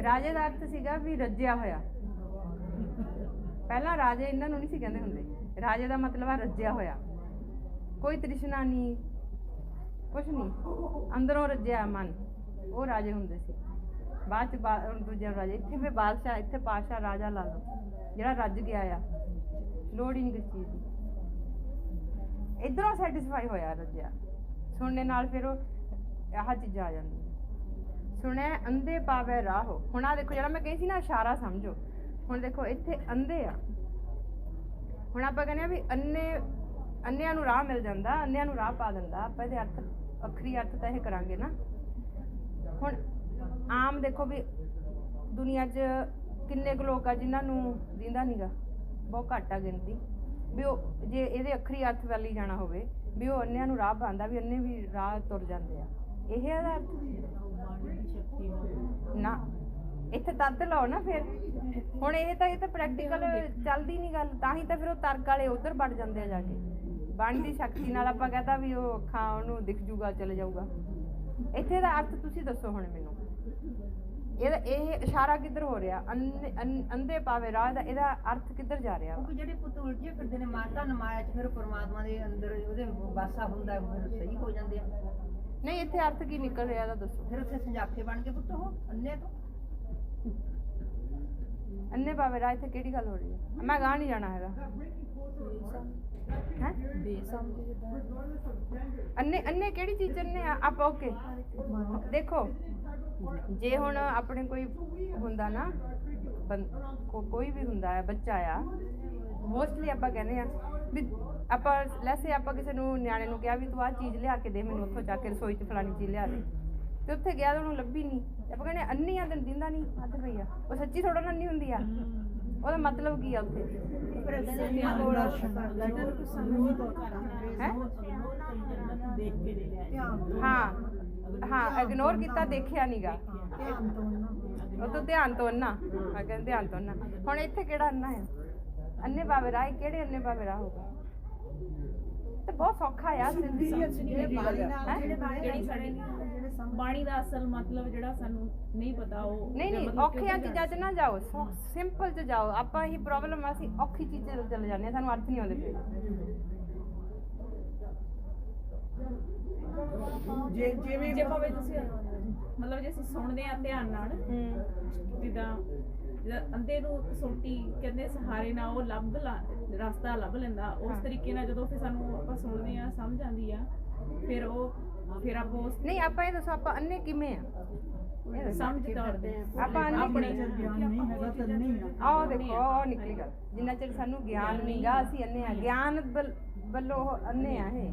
ਰਾਜੇ ਦਾ ਅਰਥ ਸੀਗਾ ਵੀ ਰੱਜਿਆ ਹੋਇਆ। ਪਹਿਲਾਂ ਰਾਜੇ ਇਹਨਾਂ ਨੂੰ ਨਹੀਂ ਸੀ ਕਹਿੰਦੇ ਹੁੰਦੇ। ਰਾਜੇ ਦਾ ਮਤਲਬ ਆ ਰੱਜਿਆ ਹੋਇਆ। ਕੋਈ ਤ੍ਰਿਸ਼ਨਾ ਨਹੀਂ, ਕੁਛ ਨਹੀਂ। ਅੰਦਰੋਂ ਰੱਜਿਆ ਮਨ, ਉਹ ਰਾਜੇ ਹੁੰਦੇ ਸੀ। ਬਾਅਦ ਚ ਬਾ- ਦੂਜੇ ਰਾਜੇ, ਇੱਥੇ ਵੀ ਬਾਦਸ਼ਾਹ, ਇੱਥੇ ਪਾਸ਼ਾ ਰਾਜਾ ਲਾ ਲਓ, ਜਿਹੜਾ ਰੱਜ ਗਿਆ ਆ ਲੋੜ ਹੀ ਨਹੀਂ ਕਿਸੇ ਚੀਜ਼ ਦੀ। ਇਧਰੋਂ ਸੈਟੀਸਫਾਈ ਹੋਇਆ ਰੱਜਿਆ। ਸੁਣਨੇ ਨਾਲ ਫਿਰ ਉਹ ਆਹ ਚੀਜ਼ਾਂ ਆ ਜਾਂਦੀਆਂ। ਸੁਣਿਆ, ਅੰਧੇ ਪਾਵੇ ਰਾਹੋ। ਹੁਣ ਆ ਦੇਖੋ, ਜਿਹੜਾ ਮੈਂ ਕਹੀ ਸੀ ਨਾ, ਇਸ਼ਾਰਾ ਸਮਝੋ। ਹੁਣ ਦੇਖੋ, ਇੱਥੇ ਅੰਧੇ ਆ। ਹੁਣ ਆਪਾਂ ਕਹਿੰਦੇ ਆ ਵੀ ਅੰਨੇ ਅੰਨਿਆਂ ਨੂੰ ਰਾਹ ਮਿਲ ਜਾਂਦਾ, ਅੰਨਿਆਂ ਨੂੰ ਰਾਹ ਪਾ ਦਿੰਦਾ, ਆਪਾਂ ਇਹਦੇ ਅਰਥ, ਵੱਖਰੀ ਅਰਥ ਤਾਂ ਇਹ ਕਰਾਂਗੇ ਨਾ। ਹੁਣ ਆਮ ਦੇਖੋ ਵੀ ਦੁਨੀਆ 'ਚ ਕਿੰਨੇ ਕੁ ਲੋਕ ਆ ਜਿਨ੍ਹਾਂ ਨੂੰ ਦਿੰਦਾ ਨਹੀਂਗਾ ਬਹੁਤ ਘੱਟ ਆ ਗਿਣਤੀ। ਵੀ ਉਹ, ਜੇ ਇਹਦੇ ਅੱਖਰੀ ਅਰਥ ਵੱਲ ਹੀ ਜਾਣਾ ਹੋਵੇ, ਵੀ ਉਹ ਅੰਨਿਆਂ ਨੂੰ ਰਾਹ ਪਾਉਂਦਾ, ਵੀ ਅੰਨੇ ਵੀ ਰਾਹ ਤੁਰ ਜਾਂਦੇ ਆ। ਇਹ ਇਹਦਾ ਅਰਥ? ਨਾ। ਇੱਥੇ ਤੱਤ ਲਾਓ ਨਾ ਫਿਰ। ਹੁਣ ਇਹ ਤਾਂ ਇਹ ਤਾਂ ਪ੍ਰੈਕਟੀਕਲ ਚੱਲਦੀ ਨਹੀਂ ਗੱਲ, ਤਾਂ ਹੀ ਤਾਂ ਫਿਰ ਉਹ ਤਰਕ ਵਾਲੇ ਉਧਰ ਵੜ ਜਾਂਦੇ ਆ ਜਾ ਕੇ। ਬਾਣੀ ਦੀ ਸ਼ਕਤੀ ਨਾਲ ਆਪਾਂ ਕਹਤਾ ਵੀ ਉਹ ਅੱਖਾਂ ਉਹਨੂੰ ਦਿਖ ਜੂਗਾ ਚਲੇ ਜਾਊਗਾ। ਇੱਥੇ ਦਾ ਅਰਥ ਤੁਸੀਂ ਦੱਸੋ ਹੁਣ ਮੈਨੂੰ। ਇਹਦਾ ਇਹ ਇਸ਼ਾਰਾ ਕਿੱਧਰ ਹੋ ਰਿਹਾ? ਅੰਧੇ ਪਾਵੇ ਰਾਹ ਦਾ ਇਹਦਾ ਅਰਥ ਕਿੱਧਰ ਜਾ ਰਿਹਾ? ਕਿਉਂਕਿ ਜਿਹੜੇ ਪੁੱਤ ਉਲਝੇ ਫਿਰਦੇ ਨੇ ਮਾਤਾ ਨਮਾਇਆ ਚ ਫਿਰ ਪਰਮਾਤਮਾ ਦੇ ਅੰਦਰ ਉਹਦੇ ਵਾਸਾ ਹੁੰਦਾ ਫਿਰ ਸਹੀ ਹੋ ਜਾਂਦੇ ਆ। ਨਹੀਂ ਇੱਥੇ ਅਰਥ ਕੀ ਨਿਕਲ ਰਿਹਾ ਇਹਦਾ ਦੱਸੋ। ਫਿਰ ਉੱਥੇ ਸੰਜਾਫੇ ਬਣ ਕੇ ਪੁੱਤ ਉਹ ਅੰਨੇ ਤੋਂ। ਅੰਨੇ ਪਾਵੇ ਰਾਹ ਇੱਥੇ ਕਿਹੜੀ ਗੱਲ ਹੋ ਰਹੀ ਹੈ? ਮੈਂ ਗਾਹ ਨਹੀਂ ਜਾਣਾ ਹੈਗਾ। ਹੈ? ਅੰਨੇ ਅੰਨੇ ਕਿਹੜੀ ਚੀਜ਼ ਅੰਨੇ ਆ? ਆਪਾਂ ਓਕੇ ਦੇਖੋ ਜੇ ਹੁਣ ਆਪਣੇ ਕੋਈ ਹੁੰਦਾ ਨਾ ਕੋਈ ਵੀ ਹੁੰਦਾ ਹੈ ਬੱਚਾ ਆ ਮੋਸਟਲੀ ਆਪਾਂ ਕਹਿੰਦੇ ਆ ਵੀ ਆਪਾਂ ਲੈਸੇ ਆਪਾਂ ਕਿਸੇ ਨੂੰ ਨਿਆਣੇ ਨੂੰ ਕਿਹਾ ਵੀ ਤੂੰ ਆਹ ਚੀਜ਼ ਲਿਆ ਕੇ ਦੇ ਮੈਨੂੰ ਉੱਥੋਂ ਜਾ ਕੇ ਰਸੋਈ 'ਚ ਫਲਾਣੀ ਚੀਜ਼ ਲਿਆ ਦੇ। ਤੇ ਉੱਥੇ ਗਿਆ ਤੇ ਉਹਨੂੰ ਲੱਭੀ ਨਹੀਂ। ਆਪਾਂ ਕਹਿੰਦੇ ਅੰਨੀ ਆ ਤੈਨੂੰ ਦਿੰਦਾ ਨਹੀਂ। ਹੱਥ ਪਈ ਆ ਉਹ ਸੱਚੀ ਥੋੜਾ ਨਾ ਅੰਨੀ ਹੁੰਦੀ ਆ। ਉਹਦਾ ਮਤਲਬ ਕੀ ਆ ਉੱਥੇ? ਹੈ। ਹਾਂ ਇਗਨੋਰ ਕੀਤਾ ਦੇਖਿਆ ਨਹੀਂਗਾ ਉਹ ਤੋਂ ਧਿਆਨ ਤੋਂ ਨਾ ਕਹਿੰਦੇ ਧਿਆਨ ਤੋਂ ਨਾ ਹੁਣ ਇੱਥੇ ਕਿਹੜਾ ਅੰਨਾ ਹੈ ਅੰਨੇ ਬਾਵੇ ਰਾਹ ਕਿਹੜੇ ਅੰਨੇ ਬਾਵੇ ਰਾਹ ਹੋਗਾ ਤੇ ਬਹੁਤ ਸੌਖਾ ਆ ਸਿੰਧੀ ਹੈਂ? ਜਿਹੜੀ ਸਾਡੀ ਬਾਣੀ ਦਾ ਅਸਲ ਮਤਲਬ ਜਿਹੜਾ ਸਾਨੂੰ ਨਹੀਂ ਪਤਾ ਉਹ ਨਹੀਂ ਨਹੀਂ ਮਤਲਬ ਕਿ ਔਖੀਆਂ ਉਹਦਾ ਚੀਜ਼ਾਂ 'ਚ ਨਾ ਜਾਓ ਸਿੰਪਲ 'ਚ ਜਾਓ। ਆਪਾਂ ਹੀ ਪ੍ਰੋਬਲਮ ਆ ਅਸੀਂ ਔਖੀ ਚੀਜ਼ 'ਚ ਚਲੇ ਜਾਂਦੇ ਹਾਂ ਸਾਨੂੰ ਅਰਥ ਨਹੀਂ ਆਉਂਦੇ ਫਿਰ ਜੇ ਜਿਵੇਂ ਜੇ ਭਾਵੇਂ ਤੁਸੀਂ ਮਤਲਬ ਜੇ ਅਸੀਂ ਸੁਣਦੇ ਆ ਧਿਆਨ ਨਾਲ ਹੂੰ ਜਿੱਦਾਂ ਅੰਧੇ ਨੂੰ ਸੋਟੀ ਕਹਿੰਦੇ ਸਹਾਰੇ ਨਾਲ ਉਹ ਲੱਭ ਲਾ- ਰਸਤਾ ਲੱਭ ਲੈਂਦਾ ਉਸ। ਤਰੀਕੇ ਨਾਲ ਜਦੋਂ ਫਿਰ ਸਾਨੂੰ ਆਪਾਂ ਸੁਣਦੇ ਆ ਸਮਝ ਆਉਂਦੀ ਆ ਫਿਰ ਉਹ ਫਿਰ ਆਪਾਂ ਉਸ ਨਹੀਂ ਆਪਾਂ ਇਹ ਦੱਸੋ ਆਪਾਂ ਅੰਨੇ ਕਿਵੇਂ ਆ। ਸਮਝ ਤੌਰ ਤੇ ਆਪਾਂ ਆਪਣੇ ਗਿਆਨ ਨਹੀਂ ਹੈਗਾ ਤਾਂ ਨਹੀਂ ਆ। ਆਹ ਦੇਖੋ ਆਹ ਨਿਕਲੀ ਗੱਲ। ਜਿੰਨਾ ਚਿਰ ਸਾਨੂੰ ਗਿਆਨ ਨਹੀਂਗਾ ਅਸੀਂ ਅੰਨੇ ਆ। ਗਿਆਨ ਵੱਲ- ਅੰਨੇ ਆ ਇਹ।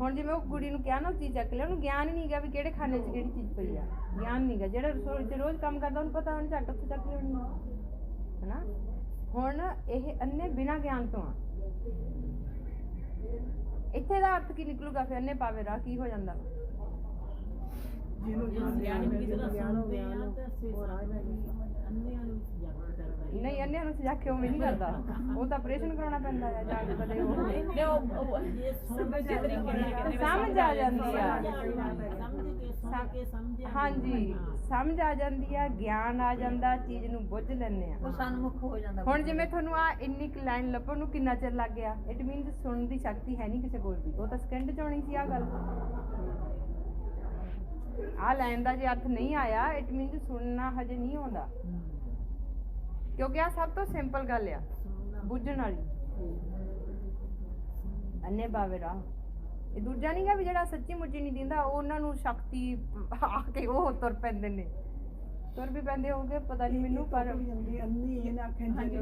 ਹੁਣ ਜਿਵੇਂ ਉਹ ਕੁੜੀ ਨੂੰ ਕਿਹਾ ਨਾ ਚੀਜ਼ ਚੱਕ ਲਿਆ ਉਹਨੂੰ ਗਿਆਨ ਹੀ ਨਹੀਂਗਾ ਵੀ ਕਿਹੜੇ ਖਾਨੇ 'ਚ ਕਿਹੜੀ ਚੀਜ਼ ਪਈ ਆ। ਗਿਆਨ ਨਹੀਂਗਾ ਜਿਹੜਾ ਰਸੋਈ 'ਚ ਰੋਜ਼ ਕੰਮ ਕਰਦਾ ਉਹਨੂੰ ਪਤਾ ਉਹਨੇ ਝੱਟ ਉੱਥੇ ਚੱਕ ਆ। ਹਨਾ? ਹੁਣ ਇਹ ਅੰਨੇ ਬਿਨਾ ਗਿਆਨ ਤੋਂ ਆ। ਇੱਥੇ ਦਾ ਅਰਥ ਕੀ ਨਿਕਲੂਗਾ ਫਿਰ? ਅੰਨੇ ਪਾਵੇ ਰਾਹ ਕੀ ਹੋ ਜਾਂਦਾ? ਜਿਹਨੂੰ ਗਿਆਨ ਵੀ ਜਦੋਂ ਸੁਣਦੇ ਆ ਨਹੀਂ ਅੰਨਿਆਂ ਨੂੰ ਸਜਾ ਕੇ ਉਵੇਂ ਨਹੀਂ ਕਰਦਾ? ਉਹ ਤਾਂ ਆਪਰੇਸ਼ਨ ਕਰਾਉਣਾ ਪੈਂਦਾ ਆ ਜਾਂ ਕਦੇ ਉਹ। ਨੇ ਉਹ ਸਮਝ ਆ ਜਾਂਦੀ ਆ। ਸਮਝ ਕੇ ਸਮਝ ਹਾਂਜੀ ਸਮਝ ਆ ਜਾਂਦੀ ਆ ਗਿਆਨ ਆ ਜਾਂਦਾ ਚੀਜ਼ ਨੂੰ ਬੁੱਝ ਲੈਂਦੇ ਆ। ਉਹ ਸਨਮੁਖ ਹੋ ਜਾਂਦਾ। ਹੁਣ ਜਿਵੇਂ ਤੁਹਾਨੂੰ ਆ ਇੰਨੀ ਕੁ ਲਾਈਨ ਲੱਭਣ ਨੂੰ ਕਿੰਨਾ ਚਿਰ ਲੱਗ ਗਿਆ? ਇਟ ਮੀਨਸ ਸੁਣਨ ਦੀ ਸ਼ਕਤੀ ਹੈ ਨਹੀਂ ਕਿਸੇ ਕੋਲ ਵੀ। ਉਹ ਤਾਂ ਸਕਿੰਡ ਚ ਆਉਣੀ ਸੀ ਆ ਗੱਲ। ਆ ਲਾਈਨ ਦਾ ਜੇ ਅਰਥ ਨਹੀਂ ਆਇਆ ਇਟ ਮੀਨਸ ਸੁਣਨਾ ਹਜੇ ਨਹੀਂ ਆਉਂਦਾ। ਕਿਉਂਕਿ ਆ ਸਭ ਤੋਂ ਸਿੰਪਲ ਗੱਲ ਆ ਬੁੱਝਣ ਵਾਲੀ। ਅੰਨੇ ਬਾਵੇ ਰਾਹ। ਇਹ ਦੂਜਾ ਨਹੀਂਗਾ ਵੀ ਜਿਹੜਾ ਸੱਚੀ ਮੁੱਚੀ ਨਹੀਂ ਦਿੰਦਾ ਉਹਨਾਂ ਨੂੰ ਸ਼ਕਤੀ ਆ ਕੇ ਉਹ ਤੁਰ ਪੈਂਦੇ ਨੇ। ਤੁਰ ਵੀ ਪੈਂਦੇ ਹੋਗੇ ਪਤਾ ਨਹੀਂ ਮੈਨੂੰ ਪਰ ਜਾਂਦੀ ਅੰਨੀ ਇਹਨਾਂ ਆਖਾਂ ਜੀ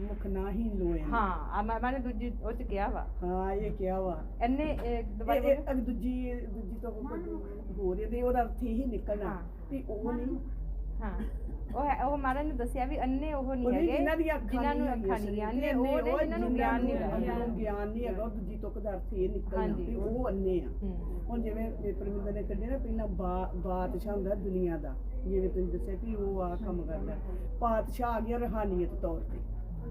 ਮੁਖ ਨਾ ਹੀ ਲੋਏ ਹਾਂ ਆ ਮੈਂ ਮੈंने ਦੂਜੀ ਉਹ ਚ ਕਿਹਾ ਵਾ। ਹਾਂ ਇਹ ਕਿਹਾ ਵਾ। ਇਹਨੇ ਇਹ ਦੁਬਾਰਾ ਇਹ ਦੂਜੀ ਦੂਜੀ ਤੋਂ ਹੋ ਰਹੀ ਤੇ ਉਹਦਾ ਅਰਥ ਹੀ ਨਿਕਲਣਾ। ਵੀ ਉਹ ਨਹੀਂ ਹਾਂ। ਉਹ ਹੈ ਉਹ ਮਹਾਰਾਜ ਨੇ ਦੱਸਿਆ ਵੀ ਅੰਨੇ ਉਹ ਨਹੀਂ ਉਹਨੇ ਹੈਗੇ ਜਿਨ੍ਹਾਂ ਦੀਆਂ ਅੱਖਾਂ ਜਿਨ੍ਹਾਂ ਨੂੰ ਨਹੀਂ ਅੱਖਾਂ ਨਹੀਂ ਅੰਨੇ ਉਹ ਨੇ ਜਿਨ੍ਹਾਂ ਨੂੰ ਗਿਆਨ ਨਹੀਂ ਹੈਗਾ। ਗਿਆਨ ਨਹੀਂ ਹੈਗਾ ਉਹ ਦੂਜੀ ਤੁਕ ਦਾ ਅਰਥ ਇਹ ਨਿਕਲਦਾ ਹਾਂਜੀ। ਵੀ ਉਹ ਅੰਨੇ ਆ। ਹੂੰ ਹੁਣ ਜਿਵੇਂ ਇਹ ਪਰਮਿੰਦਰ ਨੇ ਕੱਢਿਆ ਨਾ ਪਹਿਲਾਂ ਬਾ- ਬਾਦਸ਼ਾਹ ਹੁੰਦਾ ਦੁਨੀਆ ਦਾ ਜਿਵੇਂ ਤੁਸੀਂ ਦੱਸਿਆ ਵੀ ਉਹ ਆ ਕੰਮ ਕਰਦਾ। ਪਾਤਸ਼ਾਹ ਆ ਗਿਆ ਰਹਾਨੀਅਤ ਤੌਰ ਤੇ।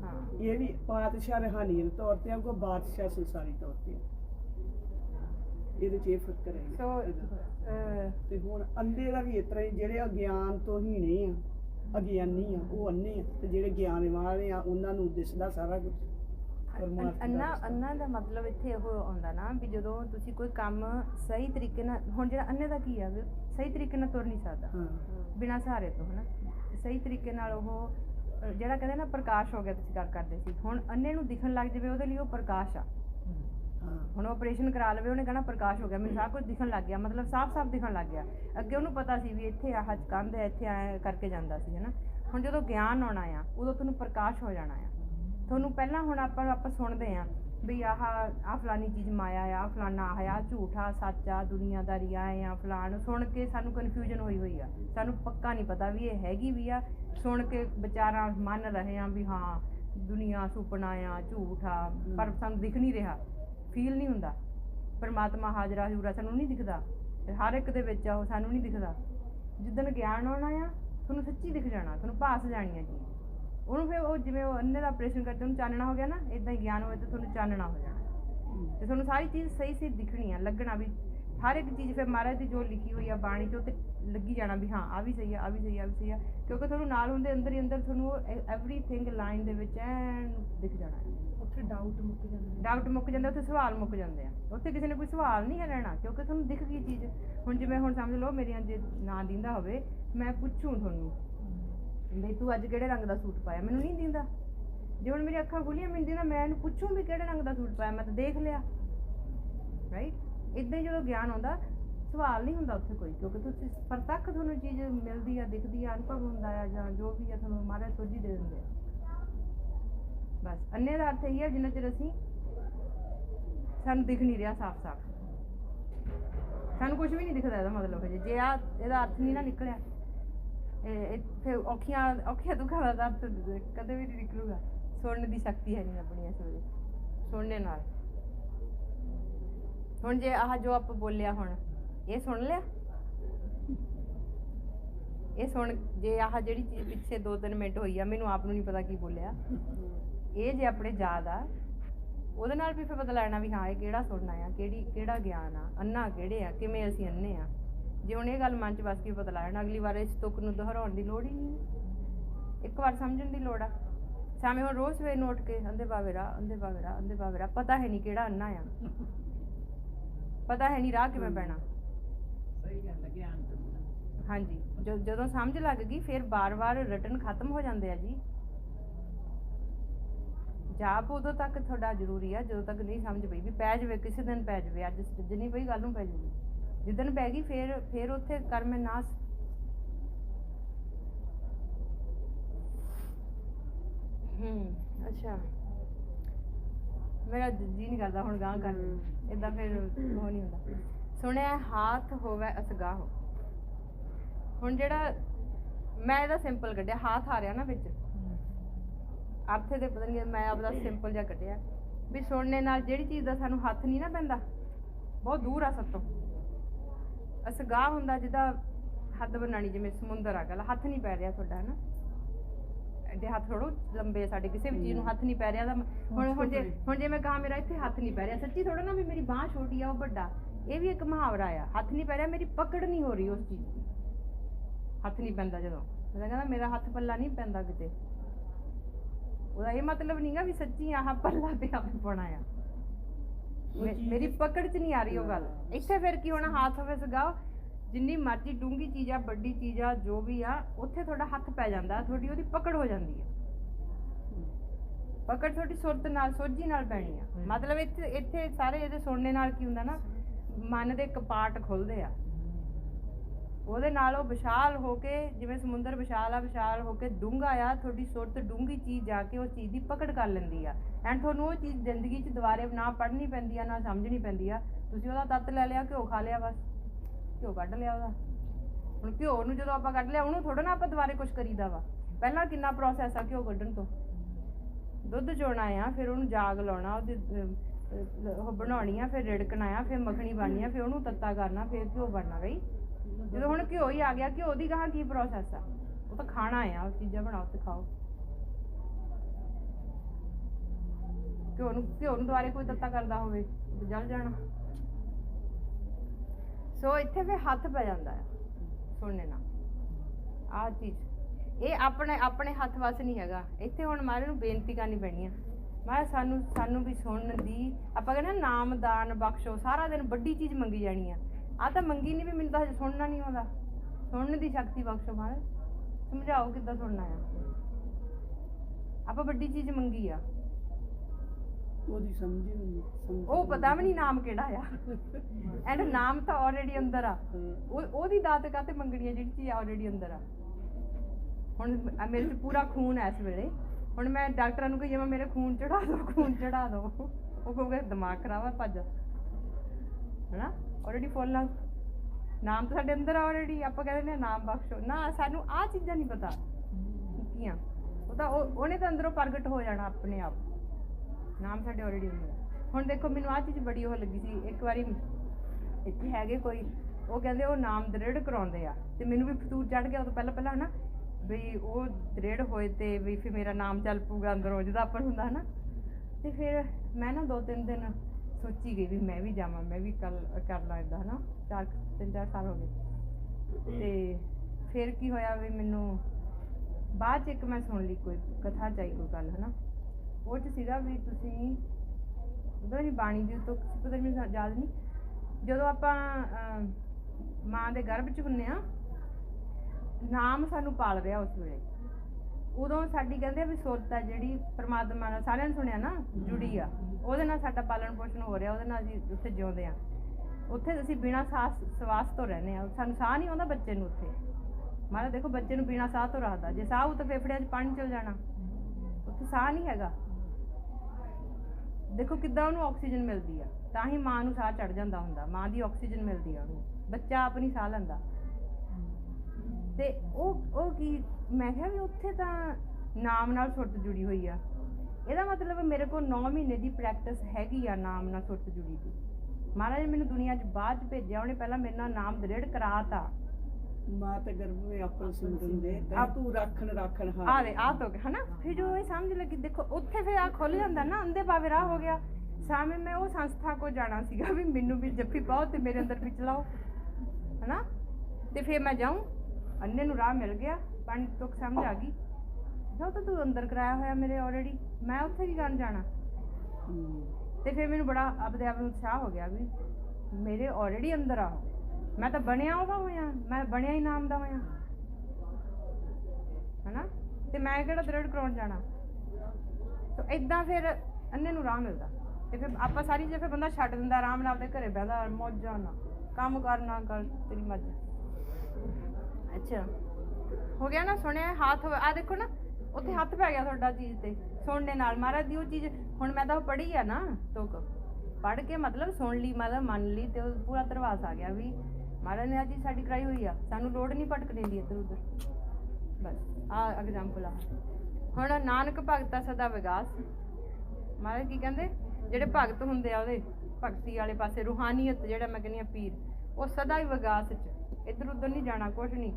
ਹਾਂ। ਇਹ ਵੀ ਪਾਤਸ਼ਾਹ ਰਹਾਨੀਅਤ ਤੌਰ ਤੇ ਆਊਗਾ ਬਾਦਸ਼ਾਹ ਸੰਸਾਰੀ ਤੌਰ ਤੇ ਇਹਦੇ ਚ ਇਹ ਫ਼ਰਕ ਹੈ ਸੋ। ਅਹ, ਤੇ ਹੁਣ ਅੰਧੇ ਦਾ ਵੀ ਇਸ ਤਰ੍ਹਾਂ ਹੀ ਜਿਹੜੇ ਅਗਿਆਨ ਤੋਂ ਹੀਣੇ ਆ ਅਗਿਆਨੀ ਆ ਉਹ ਅੰਨੇ ਆ ਤੇ ਜਿਹੜੇ ਗਿਆਨ ਵਾਲੇ ਆ ਉਹਨਾਂ ਨੂੰ ਦਿਸਦਾ ਸਾਰਾ ਕੁਝ ਪਰਮਾਤਮਾ ਅੰਨਾ। ਅੰਨਾ ਦਾ ਮਤਲਬ ਇੱਥੇ ਉਹ ਆਉਂਦਾ ਨਾ ਵੀ ਜਦੋਂ ਤੁਸੀਂ ਕੋਈ ਕੰਮ ਸਹੀ ਤਰੀਕੇ ਨਾਲ ਹੁਣ ਜਿਹੜਾ ਅੰਨੇ ਦਾ ਕੀ ਆ ਵੀ ਸਹੀ ਤਰੀਕੇ ਨਾਲ ਤੁਰ ਨਹੀਂ ਸਕਦਾ। ਬਿਨਾਂ ਸਹਾਰੇ ਤੋਂ ਹਨਾ। ਸਹੀ ਤਰੀਕੇ ਨਾਲ ਉਹ ਜਿਹੜਾ ਕਹਿੰਦੇ ਨਾ ਪ੍ਰਕਾਸ਼ ਹੋ ਗਿਆ ਤੁਸੀਂ ਗੱਲ ਕਰਦੇ ਸੀ। ਹੁਣ ਅੰਨੇ ਨੂੰ ਦਿਖਣ ਲੱਗ ਜਾਵੇ ਉਹਦੇ ਲਈ ਉਹ ਪ੍ਰਕਾਸ਼ ਆ। ਹੁਣ ਆਪਰੇਸ਼ਨ ਕਰਾ ਲਵੇ, ਉਹਨੇ ਕਹਣਾ ਪ੍ਰਕਾਸ਼ ਹੋ ਗਿਆ, ਮੈਨੂੰ ਸਾਰਾ ਕੁਝ ਦਿਖਣ ਲੱਗ ਗਿਆ, ਮਤਲਬ ਸਾਫ਼-ਸਾਫ਼ ਦਿਖਣ ਲੱਗ ਗਿਆ। ਅੱਗੇ ਉਹਨੂੰ ਪਤਾ ਸੀ ਵੀ ਇੱਥੇ ਆਹ ਕੰਧ ਹੈ, ਇੱਥੇ ਐ ਕਰਕੇ ਜਾਂਦਾ ਸੀ, ਹਨਾ? ਹੁਣ ਜਦੋਂ ਗਿਆਨ ਆਉਣਾ ਆ, ਉਦੋਂ ਤੁਹਾਨੂੰ ਪ੍ਰਕਾਸ਼ ਹੋ ਜਾਣਾ ਆ। ਤੁਹਾਨੂੰ ਪਹਿਲਾਂ ਹੁਣ ਆਪਾਂ ਆਪਾਂ ਸੁਣਦੇ ਆ ਵੀ ਆਹ ਆਹ ਫਲਾਨੀ ਚੀਜ਼ ਮਾਇਆ ਆ, ਆਹ ਫਲਾਨਾ ਆ ਆ, ਝੂਠਾ ਸੱਚ ਆ, ਦੁਨੀਆਦਾਰੀ ਆ ਆ ਫਲਾਨ ਸੁਣ ਕੇ ਸਾਨੂੰ ਕਨਫਿਊਜ਼ਨ ਹੋਈ ਹੋਈ ਆ। ਸਾਨੂੰ ਪੱਕਾ ਨਹੀਂ ਪਤਾ ਵੀ ਇਹ ਹੈਗੀ ਵੀ ਆ। ਸੁਣ ਕੇ ਵਿਚਾਰਾਂ ਮੰਨ ਰਹੇ ਆ ਵੀ ਹਾਂ, ਦੁਨੀਆ ਸੁਪਨਾ ਆ, ਝੂਠ ਆ, ਪਰ ਸਾਨੂੰ ਦਿਖ ਨਹੀਂ ਰਿਹਾ। ਫੀਲ ਨਹੀਂ ਹੁੰਦਾ। ਪਰਮਾਤਮਾ ਹਾਜ਼ਰਾ ਹਜ਼ੂਰਾ ਸਾਨੂੰ ਨਹੀਂ ਦਿਖਦਾ। ਤੇ ਹਰ ਇੱਕ ਦੇ ਵਿੱਚ ਆ ਉਹ ਸਾਨੂੰ ਨਹੀਂ ਦਿਖਦਾ। ਜਿੱਦਣ ਗਿਆਨ ਆਉਣਾ ਆ, ਤੁਹਾਨੂੰ ਸੱਚੀ ਦਿਖ ਜਾਣਾ, ਤੁਹਾਨੂੰ ਭਾਸ ਜਾਣੀ ਆ ਜੀ। ਉਹਨੂੰ ਫਿਰ ਉਹ ਜਿਵੇਂ ਉਹ ਅੰਨੇ ਦਾ ਆਪਰੇਸ਼ਨ ਕਰਦੇ, ਉਹਨੂੰ ਚਾਨਣਾ ਹੋ ਗਿਆ ਨਾ ਇਦਾਂ ਹੀ ਗਿਆਨ ਹੋਵੇ ਤਾਂ ਤੁਹਾਨੂੰ ਚਾਨਣਾ ਹੋ ਜਾਣਾ। ਤੇ ਤੁਹਾਨੂੰ ਸਾਰੀ ਚੀਜ਼ ਸਹੀ ਸਹੀ ਦਿਖਣੀ ਆ, ਲੱਗਣਾ ਵੀ। ਹਰ ਇੱਕ ਚੀਜ਼ ਫਿਰ ਮਹਾਰਾਜ ਦੀ ਜੋ ਲਿਖੀ ਹੋਈ ਆ ਬਾਣੀ ਚ ਉਹ ਤੇ ਲੱਗੀ ਜਾਣਾ ਵੀ ਹਾਂ ਆ ਵੀ ਸਹੀ ਆ ਆ ਵੀ ਸਹੀ ਆ, ਆਹ ਵੀ ਸਹੀ ਆ। ਕਿਉਂਕਿ ਤੁਹਾਨੂੰ ਨਾਲ ਹੁੰਦੇ ਅੰਦਰ ਹੀ ਅੰਦਰ ਤੁਹਾਨੂੰ ਐਵਰੀਥਿੰਗ ਲਾਈਨ ਦੇ ਵਿੱਚ ਐਨ ਦਿਖ ਜਾਣਾ। ਉੱਥੇ ਡਾਊਟ ਮੁੱਕ ਜਾਂਦਾ ਡਾਊਟ ਮੁੱਕ ਜਾਂਦਾ ਉੱਥੇ ਸਵਾਲ ਮੁੱਕ ਜਾਂਦੇ ਆ। ਉੱਥੇ ਕਿਸੇ ਨੇ ਕੋਈ ਸਵਾਲ ਨਹੀਂ ਹੈ ਰਹਿਣਾ ਕਿਉਂਕਿ ਤੁਹਾਨੂੰ ਦਿਖ ਗਈ ਚੀਜ਼। ਹੁਣ ਜਿਵੇਂ ਹੁਣ ਸਮਝ ਲਓ ਮੇਰੀਆਂ ਜੇ ਨਾ ਦਿੰਦਾ ਹੋਵੇ ਮੈਂ ਪੁੱਛੂੰ ਤੁਹਾਨੂੰ ਵੀ ਤੂੰ ਅੱਜ ਕਿਹੜੇ ਰੰਗ ਦਾ ਸੂਟ ਪਾਇਆ? ਮੈਨੂੰ ਨਹੀਂ ਦਿੰਦਾ। ਜੇ ਹੁਣ ਮੇਰੀ ਅੱਖਾਂ ਖੁੱਲੀਆਂ ਮੈਨੂੰ ਦਿੰਦਾ ਮੈਂ ਇਹਨੂੰ ਪੁੱਛੂੰ ਵੀ ਕਿਹੜੇ ਰੰਗ ਦਾ ਸੂਟ ਪਾਇਆ? ਮੈਂ ਤਾਂ ਦੇਖ ਲਿਆ। ਰਾਈਟ ਇਦਾਂ ਹੀ ਜਦੋਂ ਗਿਆਨ ਆਉਂਦਾ ਸਵਾਲ ਨਹੀਂ ਹੁੰਦਾ ਉੱਥੇ ਕੋਈ ਕਿਉਂਕਿ ਤੁਸੀਂ ਪ੍ਰਤੱਖ ਤੁਹਾਨੂੰ ਚੀਜ਼ ਮਿਲਦੀ ਆ ਦਿਖਦੀ ਆ ਅਨੁਭਵ ਹੁੰਦਾ ਆ ਜਾਂ ਜੋ ਵੀ ਆ ਤੁਹਾਨੂੰ ਮਹਾਰਾਜ ਸੋਝੀ ਦੇ ਦਿੰਦੇ ਆ। ਬਸ, ਅੰਨੇ ਦਾ ਅਰਥ ਇਹ ਹੈ, ਜਿੰਨਾ ਚਿਰ ਅਸੀਂ ਸਾਨੂੰ ਦਿਖ ਨਹੀਂ ਰਿਹਾ ਸਾਫ਼-ਸਾਫ਼। ਸਾਨੂੰ ਕੁਝ ਵੀ ਨਹੀਂ ਦਿਖਦਾ ਇਹਦਾ ਮਤਲਬ ਹੈ ਜੇ ਆ ਇਹਦਾ ਅਰਥ ਨਹੀਂ ਨਾ ਨਿਕਲਿਆ, ਇਹ ਇੱਥੇ ਔਖੀਆਂ ਔਖੀਆਂ ਦੁੱਖਾਂ ਦਾ ਅਰਥ ਕਦੇ ਵੀ ਨਹੀਂ ਨਿਕਲੂਗਾ। ਸੁਣਨ ਦੀ ਸ਼ਕਤੀ ਹੈ ਨਹੀਂ ਆਪਣੀ ਇਸ ਵੇਲੇ, ਸੁਣਨੇ ਨਾਲ। ਹੁਣ ਜੇ ਆਹ ਜੋ ਆਪਾਂ ਬੋਲਿਆ ਹੁਣ, ਇਹ ਸੁਣ ਲਿਆ? ਇਹ ਸੁਣ, ਜੇ ਆਹ ਜਿਹੜੀ ਚੀਜ਼ ਪਿੱਛੇ 2-3 ਮਿੰਟ ਹੋਈ ਆ, ਮੈਨੂੰ ਆਪ ਨੂੰ ਨਹੀਂ ਪਤਾ ਕੀ ਬੋਲਿਆ। ਇਹ ਜੇ ਆਪਣੇ ਯਾਦ ਆ ਉਹਦੇ ਨਾਲ ਵੀ ਫਿਰ ਪਤਾ ਲੱਗਣਾ ਵੀ ਹਾਂ ਇਹ ਕਿਹੜਾ ਸੁਣਨਾ ਆ ਕਿਹੜੀ ਕਿਹੜਾ ਗਿਆਨ ਆ ਅੰਨਾ ਕਿਹੜੇ ਆ ਕਿਵੇਂ ਅਸੀਂ ਅੰਨੇ ਆ। ਜੇ ਹੁਣ ਇਹ ਗੱਲ ਮਨ ਚ ਵਸ ਗਈ ਪਤਾ ਲੱਗਣਾ ਅਗਲੀ ਵਾਰ ਇਸ ਤੁਕ ਨੂੰ ਦੁਹਰਾਉਣ ਦੀ ਲੋੜ ਹੀ ਨਹੀਂ। ਇੱਕ ਵਾਰ ਸਮਝਣ ਦੀ ਲੋੜ ਆ। ਸਾਵੇਂ ਹੁਣ ਰੋਜ਼ ਸਵੇਰ ਨੂੰ ਉੱਠ ਕੇ ਅੰਦੇ ਬਾਵੇਰਾ ਅੰਦੇ ਬਾਵੇਰਾ ਅੰਦੇ ਬਾਵੇਰਾ ਪਤਾ ਹੈ ਨਹੀਂ ਕਿਹੜਾ ਅੰਨਾ ਆ। ਪਤਾ ਹੈ ਨਹੀਂ ਰਾਹ ਕਿਵੇਂ ਪੈਣਾ। ਸਹੀ ਗੱਲ ਹੈ ਗਿਆਨ ਹਾਂਜੀ ਜਦੋਂ ਸਮਝ ਲੱਗ ਗਈ ਫਿਰ ਬਾਰ-ਬਾਰ ਰਿਟਰਨ ਖਤਮ ਹੋ ਜਾਂਦੇ ਆ ਜੀ। ਜਾਪ ਉਦੋਂ ਤੱਕ ਤੁਹਾਡਾ ਜ਼ਰੂਰੀ ਆ ਜਦੋਂ ਤੱਕ ਨਹੀਂ ਸਮਝ ਪਈ ਵੀ ਪੈ ਜਾਵੇ ਕਿਸੇ ਦਿਨ ਪੈ ਜਾਵੇ ਅੱਜ ਜਿੰਨੀ ਪਈ ਗੱਲ ਨੂੰ ਪੈ ਜਾਵੇ। ਜਿੱਦਣ ਪੈ ਗਈ ਫਿਰ ਫਿਰ ਉੱਥੇ ਕਰਮ ਨਾਸ। ਹੂੰ ਅੱਛਾ। ਮੇਰਾ ਜੀ ਨਹੀਂ ਕਰਦਾ ਹੁਣ ਗਾਂ ਕਰ ਇਦਾਂ ਫਿਰ ਉਹ ਨਹੀਂ ਹੁੰਦਾ। ਸੁਣਿਆ ਹਾਥ ਹੋਵੇ ਅਸਗਾਹ। ਹੁਣ ਜਿਹੜਾ ਮੈਂ ਇਹਦਾ ਸਿੰਪਲ ਕੱਢਿਆ ਹਾਥ ਆ ਰਿਹਾ ਨਾ ਵਿੱਚ। ਅਰਥ ਦੇ ਪਤਾ ਨਹੀਂ ਮੈਂ ਆਪਦਾ ਸਿੰਪਲ ਜਿਹਾ ਕੱਢਿਆ। ਵੀ ਸੁਣਨੇ ਨਾਲ ਜਿਹੜੀ ਚੀਜ਼ ਦਾ ਸਾਨੂੰ ਹੱਥ ਨਹੀਂ ਨਾ ਪੈਂਦਾ ਬਹੁਤ ਦੂਰ ਆ ਸਭ ਤੋਂ। ਅਸਗਾਹ ਹੁੰਦਾ ਜਿਹਦਾ ਹੱਦ ਬਣਾਣੀ ਜਿਵੇਂ ਸਮੁੰਦਰ ਆ ਗੱਲ ਹੱਥ ਨਹੀਂ ਪੈ ਰਿਹਾ ਤੁਹਾਡਾ ਹਨਾ? ਐਡੇ ਹੱਥ ਥੋੜੋ ਲੰਬੇ ਸਾਡੇ ਕਿਸੇ ਵੀ ਚੀਜ਼ ਨੂੰ ਹੱਥ ਨਹੀਂ ਪੈ ਰਿਹਾ ਤਾਂ ਹੁਣ ਹੁਣ ਜੇ ਹੁਣ ਜੇ ਮੈਂ ਕਹਾਂ ਮੇਰਾ ਇੱਥੇ ਹੱਥ ਨਹੀਂ ਪੈ ਰਿਹਾ ਸੱਚੀ ਥੋੜਾ ਨਾ ਵੀ ਮੇਰੀ ਬਾਹ ਛੋਟੀ ਆ ਉਹ ਵੱਡਾ ਇਹ ਵੀ ਇੱਕ ਮੁਹਾਵਰਾ ਆ। ਹੱਥ ਨਹੀਂ ਪੈ ਰਿਹਾ ਮੇਰੀ ਪਕੜ ਨਹੀਂ ਹੋ ਰਹੀ ਉਸ ਚੀਜ਼ ਦੀ। ਹੱਥ ਨਹੀਂ ਪੈਂਦਾ ਜਦੋਂ। ਮੈਂ ਕਹਿੰਦਾ ਮੇਰਾ ਹੱਥ ਪੱਲਾ ਨਹੀਂ ਪੈਂਦਾ ਕਿਤੇ। ਉਹਦਾ ਇਹ ਮਤਲਬ ਨਹੀਂਗਾ ਵੀ ਸੱਚੀ ਆਹ ਪੱਲਾ ਤੇ ਆਪੇ ਪਾਉਣਾ ਆ। ਮੇਰੀ ਪਕੜ 'ਚ ਨਹੀਂ ਆ ਰਹੀ ਉਹ ਗੱਲ। ਇੱਥੇ ਫਿਰ ਕੀ ਹੋਣਾ ਹੱਥ ਹੋਵੇ ਸਗਾਓ ਜਿੰਨੀ ਮਰਜ਼ੀ ਡੂੰਗੀ ਚੀਜ਼ ਆ ਵੱਡੀ ਚੀਜ਼ ਆ ਜੋ ਵੀ ਆ ਉੱਥੇ ਤੁਹਾਡਾ ਹੱਥ ਪੈ ਜਾਂਦਾ ਤੁਹਾਡੀ ਉਹਦੀ ਪਕੜ ਹੋ ਜਾਂਦੀ ਆ। ਪਕੜ ਤੁਹਾਡੀ ਸੁਰਤ ਨਾਲ ਸੋਝੀ ਨਾਲ ਪੈਣੀ ਆ। ਮਤਲਬ ਇੱਥੇ ਇੱਥੇ ਸਾਰੇ ਇਹਦੇ ਸੁਣਨੇ ਨਾਲ ਕੀ ਹੁੰਦਾ ਨਾ ਮਨ ਦੇ ਕਪਾਟ ਖੁੱਲਦੇ ਆ। ਉਹਦੇ ਨਾਲ ਉਹ ਵਿਸ਼ਾਲ ਹੋ ਕੇ, ਜਿਵੇਂ ਸਮੁੰਦਰ ਵਿਸ਼ਾਲ ਆ, ਵਿਸ਼ਾਲ ਹੋ ਕੇ ਡੂੰਘਾ ਆ, ਤੁਹਾਡੀ ਸੁਰਤ ਡੂੰਘੀ ਚੀਜ਼ ਜਾ ਕੇ ਉਸ ਚੀਜ਼ ਦੀ ਪਕੜ ਕਰ ਲੈਂਦੀ ਆ। ਐਂਡ ਤੁਹਾਨੂੰ ਉਹ ਚੀਜ਼ ਜ਼ਿੰਦਗੀ 'ਚ ਦੁਬਾਰੇ ਨਾ ਪੜ੍ਹਨੀ ਪੈਂਦੀ ਆ, ਨਾ ਸਮਝਣੀ ਪੈਂਦੀ ਆ। ਤੁਸੀਂ ਉਹਦਾ ਤੱਤ ਲੈ ਲਿਆ, ਘਿਓ ਖਾ ਲਿਆ ਬਸ। ਘਿਓ ਕੱਢ ਲਿਆ ਉਹਦਾ। ਹੁਣ ਘਿਓ ਨੂੰ ਜਦੋਂ ਆਪਾਂ ਕੱਢ ਲਿਆ, ਉਹਨੂੰ ਥੋੜਾ ਨਾ ਆਪਾਂ ਦੁਬਾਰੇ ਕੁਝ ਕਰੀਦਾ ਵਾ। ਪਹਿਲਾਂ ਕਿੰਨਾ ਪ੍ਰੋਸੈਸ ਆ ਘਿਓ ਕੱਢਣ ਤੋਂ? ਦੁੱਧ ਚੋਣਾ ਆ, ਫਿਰ ਉਹਨੂੰ ਜਾਗ ਲਾਉਣਾ, ਉਹਦੇ ਉਹ ਬਣਾਉਣੀ ਆ, ਫਿਰ ਰਿੜਕਣਾ ਆ, ਫਿਰ ਮੱਖਣੀ ਬਣਨੀ ਆ, ਫਿਰ ਉਹਨੂੰ ਤੱਤਾ ਕਰਨਾ, ਫਿਰ ਘਿਓ ਬਣਨਾ, ਬਈ। ਜਦੋਂ ਹੁਣ ਘਿਓ ਹੀ ਆ ਗਿਆ, ਘਿਓ ਦੀ ਕਹਾ ਕੀ ਪ੍ਰੋਸੈਸ ਆ? ਉਹ ਤਾਂ ਖਾਣਾ ਆ, ਉਹ ਚੀਜ਼ਾਂ ਬਣਾਓ ਤੇ ਖਾਓ। ਘਿਓ ਨੂੰ ਘਿਓ ਨੂੰ ਦੁਬਾਰੇ ਕੋਈ ਤੱਤਾ ਕਰਦਾ ਹੋਵੇ ਤੇ ਜਲ ਜਾਣਾ। ਸੋ ਇੱਥੇ ਫਿਰ ਹੱਥ ਪੈ ਜਾਂਦਾ ਆ, ਸੁਣਨੇ ਨਾਲ। ਆਹ ਚੀਜ਼। ਇਹ ਆਪਣੇ ਆਪਣੇ ਹੱਥ ਵਸ ਨਹੀਂ ਹੈਗਾ। ਇੱਥੇ ਹੁਣ ਮਾਰੇ ਨੂੰ ਬੇਨਤੀ ਕਰਨੀ ਪੈਣੀ ਆ। ਮਾਰੇ ਸਾਨੂੰ ਸਾਨੂੰ ਵੀ ਸੁਣਨ ਦੀ, ਆਪਾਂ ਕਹਿੰਦੇ ਨਾ ਨਾਮ, ਦਾਨ, ਬਖਸ਼ੋ, ਸਾਰਾ ਦਿਨ ਵੱਡੀ ਚੀਜ਼ ਮੰਗੀ ਜਾਣੀ ਆ। ਆ ਤਾਂ ਮੰਗੀ ਨਹੀਂ ਵੀ ਮੈਨੂੰ ਤਾਂ ਹਜੇ ਸੁਣਨਾ ਨਹੀਂ ਆਉਂਦਾ। ਸੁਣਨ ਦੀ ਸ਼ਕਤੀ ਬਖਸ਼ੋ ਮਾਰੇ ਸਮਝਾਓ ਕਿੱਦਾਂ ਸੁਣਨਾ ਆ। ਆਪਾਂ ਵੱਡੀ ਚੀਜ਼ ਮੰਗੀ ਆ। ਉਹਦੀ ਸਮਝ ਨਹੀਂ ਉਹ ਪਤਾ ਵੀ ਨਹੀਂ ਨਾਮ ਕਿਹੜਾ ਆ। ਐਂਡ ਨਾਮ ਤਾਂ ਆਲਰੇਡੀ ਅੰਦਰ ਆ। ਉਹ ਉਹਦੀ ਦਾਤ ਕਾਤੇ ਮੰਗਣੀ ਆ ਜਿਹੜੀ ਚੀਜ਼ ਆਲਰੇਡੀ ਅੰਦਰ ਆ। ਹੁਣ ਮੇਰੇ 'ਚ ਪੂਰਾ ਖੂਨ ਹੈ ਇਸ ਵੇਲੇ। ਹੁਣ ਮੈਂ ਡਾਕਟਰਾਂ ਨੂੰ ਕਹੀ ਜਾਵਾਂ ਮੇਰੇ ਖੂਨ ਚੜਾ ਦਿਓ ਖੂਨ ਚੜਾ ਦਿਓ ਉਹ ਕਹੂਗਾ ਦਿਮਾਗ ਖਰਾਬ ਆ ਭੱਜ। ਹਨਾ? ਆਲਰੇਡੀ ਫੁੱਲ ਆ। ਨਾਮ ਤਾਂ ਸਾਡੇ ਅੰਦਰ ਆਲਰੇਡੀ ਆਪਾਂ ਕਹਿੰਦੇ ਨੇ ਨਾਮ ਬਖਸ਼ੋ ਨਾ, ਸਾਨੂੰ ਆ ਚੀਜ਼ਾਂ ਨਹੀਂ ਪਤਾ। ਕੀਆਂ ਉਹ ਤਾਂ ਉਹਨੇ ਤਾਂ ਅੰਦਰੋਂ ਪ੍ਰਗਟ ਹੋ ਜਾਣਾ ਆਪਣੇ ਆਪ। ਨਾਮ ਸਾਡੇ ਆਲਰੇਡੀ ਅੰਦਰ ਹੁਣ ਦੇਖੋ, ਮੈਨੂੰ ਆ ਚੀਜ਼ ਬੜੀ ਉਹ ਲੱਗੀ ਸੀ। ਇੱਕ ਵਾਰੀ ਇੱਥੇ ਹੈਗੇ ਕੋਈ, ਉਹ ਕਹਿੰਦੇ ਉਹ ਨਾਮ ਦ੍ਰਿੜ ਕਰਾਉਂਦੇ ਆ। ਤੇ ਮੈਨੂੰ ਵੀ ਫਤੂਰ ਚੜ ਗਿਆ, ਉਹ ਤੋਂ ਪਹਿਲਾਂ ਪਹਿਲਾਂ ਹਨਾ, ਵੀ ਉਹ ਦ੍ਰਿੜ ਹੋਏ ਤੇ ਵੀ ਫਿਰ ਮੇਰਾ ਨਾਮ ਚੱਲ ਪੂਗਾ ਅੰਦਰੋਂ ਜਿਹਦਾ ਆਪਾਂ ਨੂੰ ਹੁੰਦਾ ਹਨਾ। ਤੇ ਫਿਰ ਮੈਂ ਨਾ ਦੋ ਤਿੰਨ ਦਿਨ ਸੋਚੀ ਗਈ ਵੀ ਮੈਂ ਵੀ ਜਾਵਾਂ ਮੈਂ ਵੀ ਕੱਲ ਕਰ ਲਾਂ ਏਦਾਂ ਹਨਾ? ਚਾਰ ਤਿੰਨ ਚਾਰ ਸਾਲ ਹੋ ਗਏ। ਤੇ ਫਿਰ ਕੀ ਹੋਇਆ ਵੀ ਮੈਨੂੰ ਬਾਅਦ ਚ ਇੱਕ ਮੈਂ ਸੁਣ ਲਈ ਕੋਈ ਕਥਾ ਚਾਹੀ ਕੋਈ ਗੱਲ ਹਨਾ? ਉਹ ਚ ਸੀਗਾ ਵੀ ਤੁਸੀਂ ਉਹਦਾ ਨਹੀਂ ਬਾਣੀ ਦੀ ਤੋਂ ਪਤਾ ਨਹੀਂ ਮੈਨੂੰ ਯਾਦ ਨਹੀਂ ਜਦੋਂ ਆਪਾਂ ਮਾਂ ਦੇ ਗਰਭ ਚ ਹੁੰਨੇ ਆ ਨਾਮ ਸਾਨੂੰ ਪਾਲ ਰਿਹਾ ਉਸ ਵੇਲੇ। ਉਦੋਂ ਸਾਡੀ ਕਹਿੰਦੇ ਵੀ ਸੁਰਤ ਆ ਜਿਹੜੀ ਪ੍ਰਮਾਤਮਾ ਨਾਲ ਸਾਰਿਆਂ ਨੇ ਸੁਣਿਆ ਨਾ, ਜੁੜੀ ਆ। ਉਹਦੇ ਨਾਲ ਸਾਡਾ ਪਾਲਣ ਪੋਸ਼ਣ ਹੋ ਰਿਹਾ, ਉਹਦੇ ਨਾਲ ਅਸੀਂ ਉੱਥੇ ਜਿਉਂਦੇ ਆ। ਉੱਥੇ ਅਸੀਂ ਬਿਨਾਂ ਸਾਹ, ਸਵਾਸ ਤੋਂ ਰਹਿੰਦੇ ਆ। ਸਾਨੂੰ ਸਾਹ ਨਹੀਂ ਆਉਂਦਾ ਬੱਚੇ ਨੂੰ ਉੱਥੇ। ਮਾਰਾ ਦੇਖੋ, ਬੱਚੇ ਨੂੰ ਬਿਨਾਂ ਸਾਹ ਤੋਂ ਰੱਖਦਾ ਜੇ ਸਾਹ ਉਹ ਫੇਫੜਿਆਂ 'ਚ ਪਾਣੀ ਚਲ ਜਾਣਾ, ਉੱਥੇ ਸਾਹ ਨਹੀਂ ਹੈਗਾ। ਦੇਖੋ ਕਿੱਦਾਂ ਉਹਨੂੰ ਆਕਸੀਜਨ ਮਿਲਦੀ ਆ। ਤਾਂ ਹੀ ਮਾਂ ਨੂੰ ਸਾਹ ਚੜ ਜਾਂਦਾ ਹੁੰਦਾ। ਮਾਂ ਦੀ ਆਕਸੀਜਨ ਮਿਲਦੀ ਆ ਉਹਨੂੰ। ਬੱਚਾ ਆਪਣੀ ਸਾਹ ਲੈਂਦਾ। ਤੇ ਉਹ ਉਹ ਕੀ ਮੈਂ ਕਿਹਾ ਵੀ ਉੱਥੇ ਤਾਂ ਨਾਮ ਨਾਲ ਸੁਰਤ ਜੁੜੀ ਹੋਈ ਆ। ਇਹਦਾ ਮਤਲਬ ਮੇਰੇ ਕੋਲ 9 ਮਹੀਨੇ ਦੀ ਪ੍ਰੈਕਟਿਸ ਹੈਗੀ ਆ ਨਾਮ ਨਾਲ ਸੁਰਤ ਜੁੜੀ ਦੀ। ਮਹਾਰਾਜ ਮੈਨੂੰ ਦੁਨੀਆ 'ਚ ਬਾਅਦ 'ਚ ਭੇਜਿਆ ਉਹਨੇ ਪਹਿਲਾਂ ਮੇਰੇ ਨਾਲ ਨਾਮ ਦ੍ਰਿੜ ਕਰਾਤਾ। ਮਾਂ ਤੇ ਗਰਭ ਵਿੱਚ ਆਪਣ ਸਿਮਰਨ ਦੇ ਤੇ ਤੂੰ ਰੱਖਣ ਰੱਖਣ ਹਾਂ ਆ ਦੇ ਆ ਤੋਂ ਹਨਾ? ਫਿਰ ਜੋ ਇਹ ਸਮਝ ਲੱਗੀ ਦੇਖੋ ਉੱਥੇ ਫਿਰ ਆ ਖੁੱਲ ਜਾਂਦਾ ਨਾ ਅੰਦੇ ਪਾਵੇ ਰਾਹ ਹੋ ਗਿਆ। ਸਾਹਮਣੇ ਮੈਂ ਉਹ ਸੰਸਥਾ ਕੋ ਜਾਣਾ ਸੀਗਾ ਵੀ ਮੈਨੂੰ ਵੀ ਜੱਫੀ ਪਾਓ ਤੇ ਮੇਰੇ ਅੰਦਰ ਵਿੱਚ ਲਾਓ ਹਨਾ? ਤੇ ਫਿਰ ਮੈਂ ਜਾਉਂ ਅੰਨੇ ਨੂੰ ਰਾਹ ਮਿਲ ਗਿਆ ਪੰਜ ਤੁਕ ਸਮਝ ਆ ਗਈ। ਜੋ ਤਾਂ ਤੂੰ ਅੰਦਰ ਕਰਾਇਆ ਹੋਇਆ ਮੇਰੇ ਆਲਰੇਡੀ ਮੈਂ ਉੱਥੇ ਕੀ ਕਰਨ ਜਾਣਾ? ਤੇ ਫਿਰ ਮੈਨੂੰ ਬੜਾ ਆਪਦੇ ਆਪ ਨੂੰ ਉਤਸ਼ਾਹ ਹੋ ਗਿਆ ਵੀ ਮੇਰੇ ਆਲਰੇਡੀ ਅੰਦਰ ਆ ਮੈਂ ਤਾਂ ਬਣਿਆ ਉਹਦਾ ਹੋਇਆ, ਮੈਂ ਬਣਿਆ ਹੀ ਨਾਮ ਦਾ ਹੋਇਆ। ਹਨਾ? ਤੇ ਮੈਂ ਕਿਹੜਾ ਦ੍ਰਿੜ ਕਰਾਉਣ ਜਾਣਾ? ਤਾਂ ਇਦਾਂ ਫਿਰ ਅੰਨੇ ਨੂੰ ਰਾਹ ਮਿਲਦਾ। ਤੇ ਫਿਰ ਆਪਾਂ ਸਾਰੀ ਜੇ ਫਿਰ ਬੰਦਾ ਛੱਡ ਦਿੰਦਾ, ਆਰਾਮ ਨਾਲ ਆਪਦੇ ਘਰੇ ਬਹਿੰਦਾ, ਮੌਜਾਂ ਨਾਲ, ਕੰਮ ਕਰਨਾ ਕਰ, ਤੇਰੀ ਮਰਜ਼ੀ। ਅੱਛਾ। ਹੋ ਗਿਆ ਨਾ ਸੁਣਿਆ, ਹੱਥ ਆ ਦੇਖੋ ਨਾ, ਉੱਥੇ ਹੱਥ ਪੈ ਗਿਆ ਤੁਹਾਡਾ ਚੀਜ਼ ਤੇ, ਸੁਣਨ ਦੇ ਨਾਲ। ਮਹਾਰਾਜ ਦੀ ਉਹ ਚੀਜ਼, ਹੁਣ ਮੈਂ ਤਾਂ ਪੜ੍ਹੀ ਆ ਨਾ, ਤੋਕ। ਪੜ੍ਹ ਕੇ ਮਤਲਬ ਸੁਣ ਲਈ, ਮਤਲਬ ਮੰਨ ਲਈ ਤੇ ਉਹ ਪੂਰਾ ਤਰਵਾਸ ਆ ਗਿਆ ਵੀ ਮਹਾਰਾਜ ਨੇ ਆ ਚੀਜ਼ ਸਾਡੀ ਕਰਾਈ ਹੋਈ ਆ। ਸਾਨੂੰ ਲੋੜ ਨਹੀਂ ਭਟਕਣੇ ਦੀ ਇੱਧਰ ਉੱਧਰ। ਬਸ ਆ ਐਗਜ਼ਾਮਪਲ ਆ। ਹੁਣ ਨਾਨਕ ਭਗਤਾ ਸਦਾ ਵਿਗਾਸ। ਮਹਾਰਾਜ ਕੀ ਕਹਿੰਦੇ? ਜਿਹੜੇ ਭਗਤ ਹੁੰਦੇ ਆ ਉਹਦੇ, ਭਗਤੀ ਵਾਲੇ ਪਾਸੇ, ਰੂਹਾਨੀਅਤ ਜਿਹੜਾ ਮੈਂ ਕਹਿੰਦੀ ਆ, ਪੀਰ, ਉਹ ਸਦਾ ਹੀ ਵਿਗਾਸ ਚ। ਇੱਧਰ ਉੱਧਰ ਨਹੀਂ ਜਾਣਾ ਕੁਝ ਨਹੀਂ।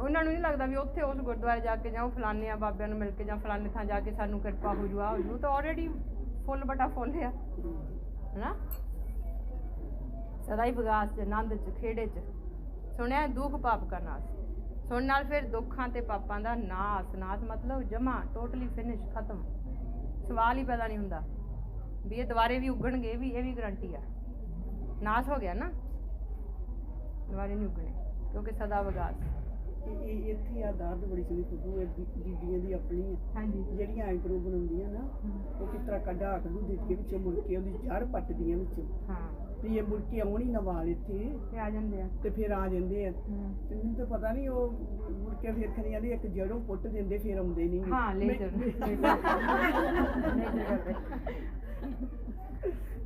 ਉਹਨਾਂ ਨੂੰ ਨਹੀਂ ਲੱਗਦਾ ਵੀ ਉੱਥੇ ਉਸ ਗੁਰਦੁਆਰੇ ਜਾ ਕੇ ਜਾਂ ਉਹ ਫਲਾਣੇ ਆ ਬਾਬਿਆਂ ਨੂੰ ਮਿਲ ਕੇ ਜਾਂ ਫਲਾਣੇ ਥਾਂ ਜਾ ਕੇ ਸਾਨੂੰ ਕਿਰਪਾ ਹੋ ਜੂ ਆ ਹੋ ਜੂ। ਤਾਂ ਆਲਰੇਡੀ ਫੁੱਲ ਬਟਾ ਫੁੱਲ ਆ। ਹੈਨਾ? ਸਦਾ ਹੀ ਵਿਗਾਸ ਚ, ਆਨੰਦ ਚ, ਖੇੜੇ ਚ। ਸੁਣਿਆ ਦੁੱਖ ਪਾਪ ਦਾ ਨਾਸ। ਸੁਣਨ ਨਾਲ ਫਿਰ ਦੁੱਖਾਂ ਤੇ ਪਾਪਾਂ ਦਾ ਨਾਸ। ਨਾਸ ਮਤਲਬ ਜਮਾ ਟੋਟਲੀ ਫਿਨਿਸ਼ ਖਤਮ। ਸਵਾਲ ਹੀ ਪੈਦਾ ਨਹੀਂ ਹੁੰਦਾ। ਵੀ ਇਹ ਦੁਬਾਰੇ ਵੀ ਉੱਗਣਗੇ, ਵੀ ਇਹ ਵੀ ਗਰੰਟੀ ਆ। ਨਾਸ ਹੋ ਗਿਆ ਨਾ? ਦੁਬਾਰੇ ਨਹੀਂ ਉੱਗਣੇ ਕਿਉਂਕਿ ਸਦਾ ਵਿਗਾਸ ਇਹ ਇਹ- ਇੱਥੇ ਆ ਦਰਦ ਬੜੀ ਸੋਹਣੀ ਖੁਸ਼ਬੂ ਹੈ ਬੀ- ਬੀਬੀਆਂ ਦੀ ਆਪਣੀ ਹੈ। ਹਾਂਜੀ। ਜਿਹੜੀਆਂ ਆਈਬ੍ਰੋ ਬਣਾਉਂਦੀਆਂ ਨਾ ਉਹ ਕਿਸ ਤਰ੍ਹਾਂ ਕੱਢਾ ਕੱਢੂ ਦੇ ਕੇ ਵਿੱਚੋਂ ਮੁੜ ਕੇ ਉਹਦੀ ਜੜ ਪੱਟਦੀਆਂ ਵਿੱਚੋਂ। ਹਾਂ। ਵੀ ਇਹ ਮੁੜ ਕੇ ਆਉਣੀ ਨਾ ਵਾਲ ਇੱਥੇ। ਤੇ ਆ ਜਾਂਦੇ ਆ। ਤੇ ਫਿਰ ਆ ਜਾਂਦੇ ਆ। ਹਮ। ਤੇ ਪਤਾ ਨਹੀਂ ਉਹ ਮੁੜ ਕੇ ਫਿਰ ਖਰੀਆਂ ਦੀ ਇੱਕ ਜੜੋਂ ਪੁੱਟ ਦਿੰਦੇ ਫਿਰ ਆਉਂਦੇ ਨਹੀਂ। ਹਾਂ ਲੇਜ਼ਰ ਲੇਜ਼ਰ (laughs) (laughs) ਕਰਦੇ।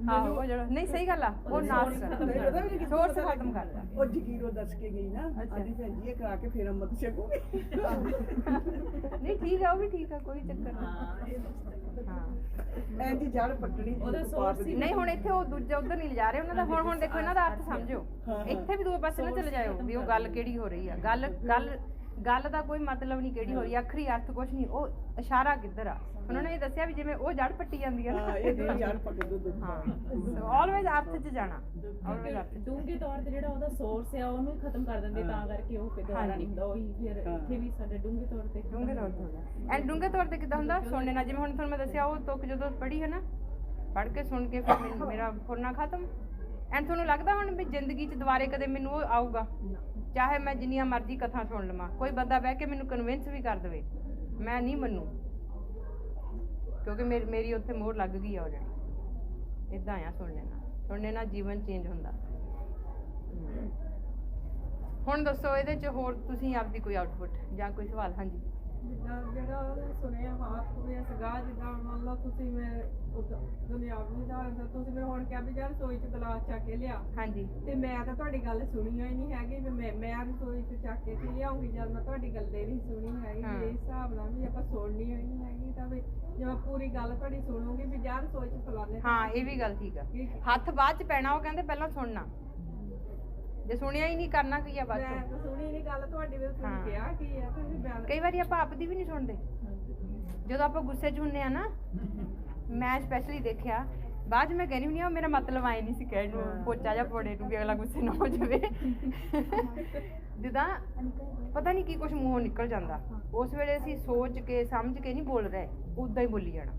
ਆਹੋ। ਉਹ ਜਿਹੜਾ ਨਹੀਂ ਸਹੀ ਗੱਲ ਆ। ਉਹ ਨਾਸ ਖਤਮ ਨਹੀਂ ਪਤਾ ਵੀ ਕਿੱਥੋਂ ਸੋਰਸ ਪਤਾ ਖਤਮ ਲੱਗਾ। ਕਰਦਾ। ਉਹ ਜਗੀਰੋ ਦੱਸ ਕੇ ਗਈ ਨਾ। ਆਂਦੀ ਭੈਣ ਜੀ ਇਹ ਕਰਾ ਕੇ ਫੇਰ ਅੰਮ੍ਰਿਤ ਛਕੂਗੀ। ਨਹੀਂ ਠੀਕ ਆ ਉਹ ਵੀ ਠੀਕ ਆ ਕੋਈ ਚੱਕਰ ਨਹੀਂ। ਹਾਂ ਐਂ ਜੀ ਜੜ ਪੱਟਣੀ ਉਹਦਾ ਪਾਪ source ਦੀ। ਹੀ ਨਹੀਂ ਹੁਣ ਇੱਥੇ ਉਹ ਦੂਜਾ ਉਧਰ ਨਹੀਂ ਲਿਜਾ ਰਹੇ ਉਹਨਾਂ ਦਾ। ਹੁਣ ਹੁਣ ਦੇਖੋ ਇਹਨਾਂ ਦਾ ਅਰਥ ਸਮਝੋ। ਇੱਥੇ ਵੀ ਦੂਏ ਪਾਸੇ ਨਾ ਚਲੇ ਜਾਇਓ ਵੀ ਉਹ ਗੱਲ ਕਿਹੜੀ ਹੋ ਰਹੀ ਆ। ਗੱਲ ਗੱਲ ਗੱਲ ਦਾ ਕੋਈ ਮਤਲਬ ਨਹੀਂ ਕਿਹੜੀ ਹੋ। ਰਹੀ ਆ ਅਖਰੀ ਅਰਥ ਕੁਛ ਨਹੀਂ ਉਹ ਇਸ਼ਾਰਾ ਕਿੱਧਰ ਆ? ਉਹਨਾਂ ਨੇ ਇਹ ਦੱਸਿਆ ਵੀ ਜਿਵੇਂ ਉਹ ਜੜ ਪੱਟੀ ਜਾਂਦੀ ਆ। ਹਾਂ ਇਹ ਦੋ ਜੜ ਪੱਟ ਦੋ ਹਾਂ ਆਲਵੇਜ਼ ਅਰਥ 'ਚ ਜਾਣਾ ਆਲਵੇਜ਼ ਅਰਥ ਡੂੰਘੇ ਤੌਰ ਤੇ ਜਿਹੜਾ ਉਹਦਾ ਸੋਰਸ ਆ ਉਹਨੂੰ ਹੀ ਖਤਮ ਕਰ ਦਿੰਦੇ ਤਾਂ ਕਰਕੇ ਉਹ ਫਿਰ ਦੁਬਾਰਾ ਨਹੀਂ ਹੁੰਦਾ ਉਹੀ ਫਿਰ। ਇੱਥੇ ਵੀ ਸਾਡੇ ਡੂੰਘੇ ਤੌਰ ਤੇ ਡੂੰਘੇ ਤੌਰ ਤੇ ਐਂਡ ਡੂੰਘੇ ਤੌਰ ਤੇ ਕਿੱਦਾਂ ਹੁੰਦਾ? ਸੁਣਨੇ ਨਾਲ ਜਿਵੇਂ ਹੁਣ ਤੁਹਾਨੂੰ ਮੈਂ ਦੱਸਿਆ ਉਹ ਤੁਕ ਜਦੋਂ ਪੜ੍ਹੀ ਹੈ ਨਾ ਪੜ੍ਹ ਕੇ ਸੁਣ ਕੇ ਫਿਰ ਮੇਰਾ ਫੁਰਨਾ ਖਤਮ। ਐਂਡ ਤੁਹਾਨੂੰ ਲੱਗਦਾ ਹੁਣ ਵੀ ਜ਼ਿੰਦਗੀ 'ਚ ਦੁਬਾਰੇ ਕਦੇ ਮੈਨੂੰ ਉਹ ਆਊਗਾ? ਚਾਹੇ ਮੈਂ ਜਿੰਨੀਆਂ ਮਰਜ਼ੀ ਕਥਾ ਸੁਣ ਲਵਾਂ ਕੋਈ ਬੰਦਾ ਬਹਿ ਕੇ ਮੈਨੂੰ ਕਨਵਿੰਸ ਵੀ ਕਰ ਦੇਵੇ ਮੈਂ ਨਹੀਂ ਮੰਨੂ। ਕਿਉਂਕਿ ਮੇਰੀ ਮੇਰੀ ਉੱਥੇ ਮੋਹਰ ਲੱਗ ਗਈ ਆ ਆਲਰੇਡੀ ਇਦਾਂ ਆ ਸੁਣਨੇ ਨਾਲ ਸੁਣਨੇ ਨਾਲ ਜੀਵਨ ਚੇਂਜ ਹੁੰਦਾ। ਹੁਣ ਦੱਸੋ ਇਹਦੇ 'ਚ ਹੋਰ ਤੁਸੀਂ ਆਪਦੀ ਕੋਈ ਆਊਟਪੁੱਟ ਜਾਂ ਕੋਈ ਸਵਾਲ? ਹਾਂਜੀ। ਜਿੱਦਾਂ ਜਿਹੜਾ ਉਹਨੇ ਸੁਣਿਆ ਹਾਥ ਹੋਇਆ ਸੀਗਾ ਜਿੱਦਾਂ ਮੰਨ ਲਓ ਤੁਸੀਂ ਮੈਂ ਉਦਾਂ ਦੁਨਿਆਵੀ ਦਾ ਤਾਂ ਤੁਸੀਂ ਮੈਨੂੰ ਹੁਣ ਕਿਹਾ ਵੀ ਯਾਰ ਰਸੋਈ ਚ ਗਲਾਸ ਚੱਕ ਕੇ ਲਿਆ। ਹਾਂਜੀ। ਤੇ ਮੈਂ ਤਾਂ ਤੁਹਾਡੀ ਗੱਲ ਸੁਣੀ ਹੋਈ ਨਹੀਂ ਹੈਗੀ ਵੀ ਮੈਂ ਮੈਂ ਰਸੋਈ ਚ ਚੱਕ ਕੇ ਕੀ ਲਿਆਉਂਗੀ ਜਦ ਮੈਂ ਤੁਹਾਡੀ ਗੱਲ ਦੇ ਨਹੀਂ ਸੁਣੀ ਹੈਗੀ ਹਾਂ। ਇਸ ਹਿਸਾਬ ਨਾਲ ਵੀ ਆਪਾਂ ਸੁਣਨੀ ਹੋਈ ਨਹੀਂ ਹੈਗੀ ਤਾਂ ਵੀ ਜੇ ਮੈਂ ਪੂਰੀ ਗੱਲ ਤੁਹਾਡੀ ਸੁਣੂਗੀ ਵੀ ਯਾਰ ਰਸੋਈ ਚ ਫਲਾਣੇ ਹਾਂ ਇਹ ਵੀ ਗੱਲ ਠੀਕ ਆ। ਹੱਥ ਬਾਅਦ ਚ ਪੈਣਾ ਉਹ ਕਹਿੰਦੇ ਪਹਿਲਾਂ ਸੁਣਨਾ। ਜੇ ਸੁਣਿਆ ਹੀ ਨਹੀਂ ਕਰਨਾ ਕੀ ਆ ਬਾਅਦ ਮੈਂ ਤਾਂ ਸੁਣੀ ਨਹੀਂ ਗੱਲ ਤੁਹਾਡੀ ਵੀ ਹਾਂ। ਤੁਸੀਂ ਕਿਹਾ ਕੀ ਹੈ ਤੁਸੀਂ ਬਿਆਨ ਕਈ ਵਾਰੀ ਆਪਾਂ ਆਪਦੀ ਵੀ ਨਹੀਂ ਸੁਣਦੇ। ਜਦੋਂ ਆਪਾਂ ਗੁੱਸੇ 'ਚ ਹੁੰਨੇ ਆ ਨਾ ਮੈਂ ਸਪੈਸ਼ਲੀ ਦੇਖਿਆ ਬਾਅਦ 'ਚ ਮੈਂ ਕਹਿੰਦੀ ਹੁੰਦੀ ਆ ਉਹ ਮੇਰਾ ਮਤਲਬ ਆਏ ਨਹੀਂ ਸੀ ਕਹਿਣ ਨੂੰ ਪੋਚਾ ਜਾਂ ਪੋੜੇ ਨੂੰ ਵੀ ਅਗਲਾ ਗੁੱਸੇ ਨਾ ਹੋ ਜਾਵੇ। ਜਿੱਦਾਂ ਪਤਾ ਨਹੀਂ ਕੀ ਕੁਝ ਮੂੰਹੋਂ ਨਿਕਲ ਜਾਂਦਾ। ਉਸ ਵੇਲੇ ਅਸੀਂ ਸੋਚ ਕੇ ਸਮਝ ਕੇ ਨਹੀਂ ਬੋਲ ਰਹੇ ਉਦਾਂ ਹੀ ਬੋਲੀ ਜਾਣਾ।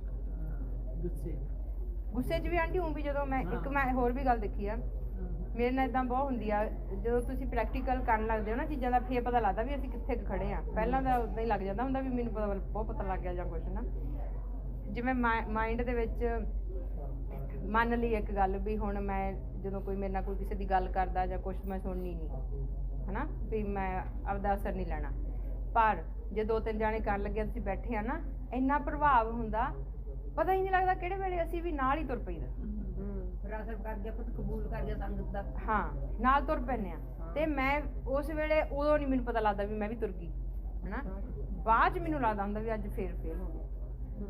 ਗੁੱਸੇ। ਗੁੱਸੇ 'ਚ ਵੀ ਆਂਟੀ ਹੂੰ ਵੀ ਜਦੋਂ ਮੈਂ ਇੱਕ ਮੈਂ ਹੋਰ ਵੀ ਗੱਲ ਦੇਖੀ ਆ। ਮੇਰੇ ਨਾਲ ਇਦਾਂ ਬਹੁਤ ਹੁੰਦੀ ਆ, ਜਦੋਂ ਤੁਸੀਂ ਪ੍ਰੈਕਟੀਕਲ ਕਰਨ ਲੱਗਦੇ ਹੋ ਨਾ ਚੀਜ਼ਾਂ ਦਾ, ਫੇਰ ਪਤਾ ਲੱਗਦਾ ਵੀ ਅਸੀਂ ਕਿੱਥੇ ਕੁ ਖੜੇ ਆ। ਪਹਿਲਾਂ ਤਾਂ ਉਦਾਂ ਹੀ ਲੱਗ ਜਾਂਦਾ ਹੁੰਦਾ ਵੀ ਮੈਨੂੰ ਪਤਾ ਬਹੁਤ ਪਤਾ ਲੱਗ ਗਿਆ ਜਾਂ ਕੁਝ ਨਾ। ਜਿਵੇਂ ਮਾਈਂਡ ਦੇ ਵਿੱਚ ਮੰਨ ਲਈ ਇੱਕ ਗੱਲ ਵੀ ਹੁਣ ਮੈਂ ਜਦੋਂ ਕੋਈ ਮੇਰੇ ਨਾਲ ਕੋਈ ਕਿਸੇ ਦੀ ਗੱਲ ਕਰਦਾ ਜਾਂ ਕੁਝ ਮੈਂ ਸੁਣਨੀ ਨਹੀਂ, ਹਨਾ? ਵੀ ਮੈਂ ਆਪਦਾ ਅਸਰ ਨਹੀਂ ਲੈਣਾ। ਪਰ ਜੇ ਦੋ ਤਿੰਨ ਜਾਣੇ ਕਰਨ ਲੱਗੇ ਤੁਸੀਂ ਬੈਠੇ ਆ ਨਾ, ਇੰਨਾ ਪ੍ਰਭਾਵ ਹੁੰਦਾ, ਪਤਾ ਹੀ ਨਹੀਂ ਲੱਗਦਾ ਕਿਹੜੇ ਵੇਲੇ ਅਸੀਂ ਵੀ ਨਾਲ ਹੀ ਤੁਰ ਪਈਦਾ। ਫਰਾਸਰ ਕਰ ਗਿਆ ਪੁੱਤ ਕਬੂਲ ਕਰ ਗਿਆ ਸੰਗਤ ਦਾ। ਹਾਂ ਨਾਲ ਤੁਰ ਪੈਨੇ ਆ। ਤੇ ਮੈਂ ਉਸ ਵੇਲੇ ਉਦੋਂ ਨਹੀਂ ਮੈਨੂੰ ਪਤਾ ਲੱਗਦਾ ਵੀ ਮੈਂ ਵੀ ਤੁਰ ਗਈ ਹਨਾ? ਬਾਅਦ ਚ ਮੈਨੂੰ ਲੱਗਦਾ ਹੁੰਦਾ ਵੀ ਅੱਜ ਫੇਰ ਫੇਲ ਹੋ ਗਿਆ।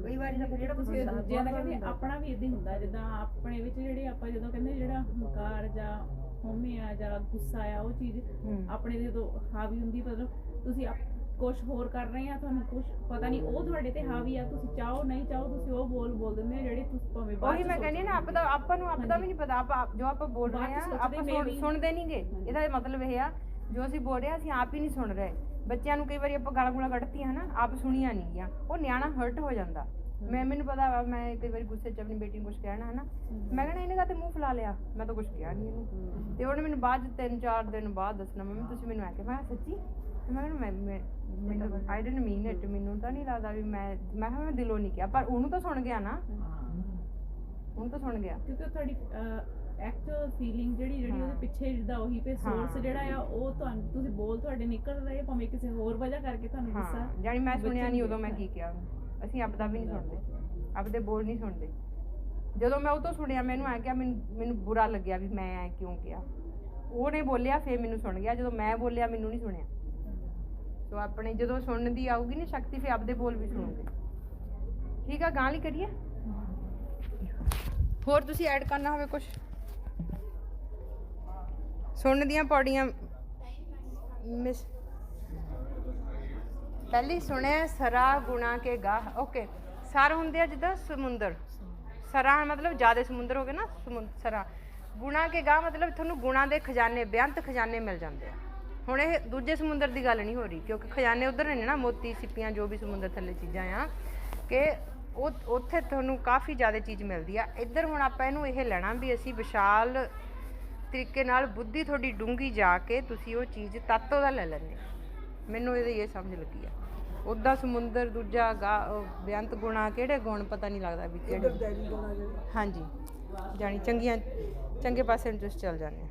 ਕਈ ਵਾਰੀ ਤਾਂ ਜਿਹੜਾ ਤੁਸੀਂ ਦੂਜਿਆਂ ਦਾ ਕਹਿੰਦੇ ਆਪਣਾ ਵੀ ਇਦਾਂ ਹੁੰਦਾ ਜਿੱਦਾਂ ਆਪਣੇ ਵਿੱਚ ਜਿਹੜੇ ਆਪਾਂ ਜਦੋਂ ਕਹਿੰਦੇ ਜਿਹੜਾ ਹੰਕਾਰ ਜਾਂ ਹਉਮੈ ਆ ਜਾਂ ਗੁੱਸਾ ਆ ਉਹ ਚੀਜ਼। ਆਪਣੇ ਦੇ ਜਦੋਂ ਹਾਵੀ ਹੁੰਦੀ ਮਤਲਬ ਤੁਸੀਂ ਕੁਝ ਹੋਰ ਕਰ ਰਹੇ ਆ ਤੁਹਾਨੂੰ ਕੁਝ ਪਤਾ ਨਹੀਂ ਉਹ ਤੁਹਾਡੇ ਤੇ ਹਾਵੀ ਆ ਤੁਸੀਂ ਚਾਹੋ ਨਹੀਂ ਚਾਹੋ ਤੁਸੀਂ ਉਹ ਬੋਲ ਬੋਲ ਦਿੰਦੇ ਆ ਜਿਹੜੇ ਤੁਸੀਂ ਭਾਵੇਂ ਬਾਅਦ ਉਹੀ ਮੈਂ ਕਹਿੰਦੀ ਨਾ ਆਪ ਦਾ ਆਪਾਂ ਨੂੰ ਆਪ ਦਾ ਵੀ ਨਹੀਂ ਪਤਾ ਆਪਾਂ ਜੋ ਆਪਾਂ ਬੋਲ ਰਹੇ ਆ ਆਪਾਂ। ਸੁਣਦੇ ਨਹੀਂਗੇ ਇਹਦਾ ਮਤਲਬ ਇਹ ਆ ਜੋ ਅਸੀਂ ਬੋਲ ਰਹੇ ਆ ਅਸੀਂ ਆਪ ਹੀ ਨਹੀਂ ਸੁਣ ਰਹੇ। ਬੱਚਿਆਂ ਨੂੰ ਕਈ ਵਾਰੀ ਆਪਾਂ ਗਾਲਾਂ ਗੁਲਾਂ ਕੱਢਤੀਆਂ ਹਨਾ ਆਪ ਸੁਣੀਆਂ ਨਹੀਂ ਗਿਆ। ਉਹ ਨਿਆਣਾ ਹਰਟ ਹੋ ਜਾਂਦਾ। ਮੈਂ ਮੈਨੂੰ ਪਤਾ ਵਾ ਮੈਂ ਕਈ ਵਾਰੀ ਗੁੱਸੇ 'ਚ ਆਪਣੀ ਬੇਟੀ ਨੂੰ ਕੁਝ ਕਹਿਣਾ ਹਨਾ। ਮੈਂ ਕਹਿਣਾ ਇਹਨੇ ਕਾ ਤੇ ਮੂੰਹ ਫੁਲਾ ਲਿਆ? ਮੈਂ ਤਾਂ ਕੁਝ ਕਿਹਾ ਨਹੀਂ ਇਹਨੂੰ। ਤੇ ਉਹਨੇ ਮੈਨੂੰ ਬਾਅਦ 'ਚ ਤਿੰਨ ਚਾਰ ਦਿਨ ਬਾਅਦ ਦੱਸਣਾ ਮੰਮੀ ਤੁਸੀਂ ਮੈਨੂੰ ਆ ਕੇ ਮੈਂ ਸੱਚੀ? ਤੇ ਮੈਂ ਮੈਂ ਮੈਨੂੰ ਆਈ ਡਿਡਨਟ ਮੀਨ ਇਟ ਮੈਨੂੰ ਤਾਂ ਨਹੀਂ ਲੱਗਦਾ ਵੀ ਮੈਂ ਮੈਂ ਕਿਹਾ ਮੈਂ ਦਿਲੋਂ ਨਹੀਂ ਕਿਹਾ ਪਰ ਉਹਨੂੰ ਤਾਂ ਸੁਣ ਗਿਆ ਨਾ। ਉਹਨੂੰ ਤਾਂ ਸੁਣ ਗਿਆ। ਕਿਉਂਕਿ ਉਹ ਤੁਹਾਡੀ ਐਕਚੁਅਲ ਫੀਲਿੰਗ ਜਿਹੜੀ ਜਿਹੜੀ ਉਹਦੇ ਪਿੱਛੇ ਜਿੱਦਾਂ ਉਹੀ ਤੇ ਸੋਰਸ ਹਾਂ। ਜਿਹੜਾ ਆ ਉਹ ਤੁਹਾਨੂੰ ਤੁਸੀਂ ਬੋਲ ਤੁਹਾਡੇ ਨਿਕਲ ਰਹੇ ਆ, ਭਾਵੇਂ ਕਿਸੇ ਹੋਰ ਵਜ੍ਹਾ ਕਰਕੇ ਤੁਹਾਨੂੰ ਗੁੱਸਾ ਹਾਂ ਜਾਨੀ ਮੈਂ ਸੁਣਿਆ ਨੂੰ ਨਹੀਂ ਉਦੋਂ ਮੈਂ ਕੀ ਕਿਹਾ। ਅਸੀਂ ਆਪਦਾ ਵੀ ਨਹੀਂ ਸੁਣਦੇ। ਆਪਦੇ ਬੋਲ ਨਹੀਂ ਸੁਣਦੇ। ਜਦੋਂ ਮੈਂ ਉਹ ਤੋਂ ਸੁਣਿਆ ਮੈਨੂੰ ਆ ਕਿਹਾ ਮੈਨੂੰ ਮੈਨੂੰ ਬੁਰਾ ਲੱਗਿਆ ਵੀ ਮੈਂ ਐ ਕਿਉਂ ਕਿਹਾ। ਉਹਨੇ ਬੋਲਿਆ ਫੇਰ ਮੈਨੂੰ ਸੁਣ ਗਿਆ। ਜਦੋਂ ਮੈਂ ਬੋਲਿਆ ਮੈਨੂੰ ਨਹੀਂ ਸੁਣਿਆ। ਸੋ ਆਪਣੇ ਜਦੋਂ ਸੁਣਨ ਦੀ ਆਊਗੀ ਨਾ ਸ਼ਕਤੀ, ਫੇਰ ਆਪਦੇ ਬੋਲ ਵੀ ਸੁਣੋਗੇ। ਠੀਕ ਆ ਗਾਂ ਲਈ ਕਰੀਏ? ਹੋਰ ਤੁਸੀਂ ਐਡ ਕਰਨਾ ਹੋਵੇ ਕੁਝ ਸੁਣਨ ਦੀਆਂ ਪੌੜੀਆਂ ਮਿਸ ਪਹਿਲੀ ਸੁਣਿਆ, ਸਰਾ ਗੁਣਾ ਕੇ ਗਾਹ। ਓਕੇ ਸਰ ਹੁੰਦੇ ਆ ਜਿੱਦਾਂ ਸਮੁੰਦਰ। ਸਰਾ ਮਤਲਬ ਜ਼ਿਆਦਾ ਸਮੁੰਦਰ ਹੋ ਗਏ ਨਾ, ਸਮੁੰ- ਸਰਾ। ਗੁਣਾ ਕੇ ਗਾਹ ਮਤਲਬ ਤੁਹਾਨੂੰ ਗੁਣਾ ਦੇ ਖਜ਼ਾਨੇ, ਬੇਅੰਤ ਖਜ਼ਾਨੇ ਮਿਲ ਜਾਂਦੇ ਆ। ਹੁਣ ਇਹ ਦੂਜੇ ਸਮੁੰਦਰ ਦੀ ਗੱਲ ਨਹੀਂ ਹੋ ਰਹੀ ਕਿਉਂਕਿ ਖਜ਼ਾਨੇ ਉਧਰ ਨੇ ਨਾ ਮੋਤੀ ਸਿੱਪੀਆਂ ਜੋ ਵੀ ਸਮੁੰਦਰ ਥੱਲੇ ਚੀਜ਼ਾਂ ਆ ਕਿ ਉਹ ਉੱਥੇ ਤੁਹਾਨੂੰ ਕਾਫੀ ਜ਼ਿਆਦਾ ਚੀਜ਼ ਮਿਲਦੀ ਆ। ਇੱਧਰ ਹੁਣ ਆਪਾਂ ਇਹਨੂੰ ਇਹ ਲੈਣਾ ਵੀ ਅਸੀਂ ਵਿਸ਼ਾਲ ਤਰੀਕੇ ਨਾਲ ਬੁੱਧੀ ਤੁਹਾਡੀ ਡੂੰਗੀ ਜਾ ਕੇ ਤੁਸੀਂ ਉਹ ਚੀਜ਼ ਤੱਤ ਉਹਦਾ ਲੈ ਲੈਂਦੇ। ਮੈਨੂੰ ਇਹਦੀ ਇਹ ਸਮਝ ਲੱਗੀ ਆ। ਉਦਾਂ ਸਮੁੰਦਰ ਦੂਜਾ ਬੇਅੰਤ ਗੁਣਾ ਕਿਹੜੇ ਗੁਣ ਪਤਾ ਨਹੀਂ ਲੱਗਦਾ ਵੀ ਕਿਹੜੇ। ਹਾਂਜੀ। ਜਾਣੀ ਚੰਗੀਆਂ ਚੰਗੇ ਪਾਸੇ ਇੰਟਰਸਟ ਚੱਲ ਜਾਂਦੇ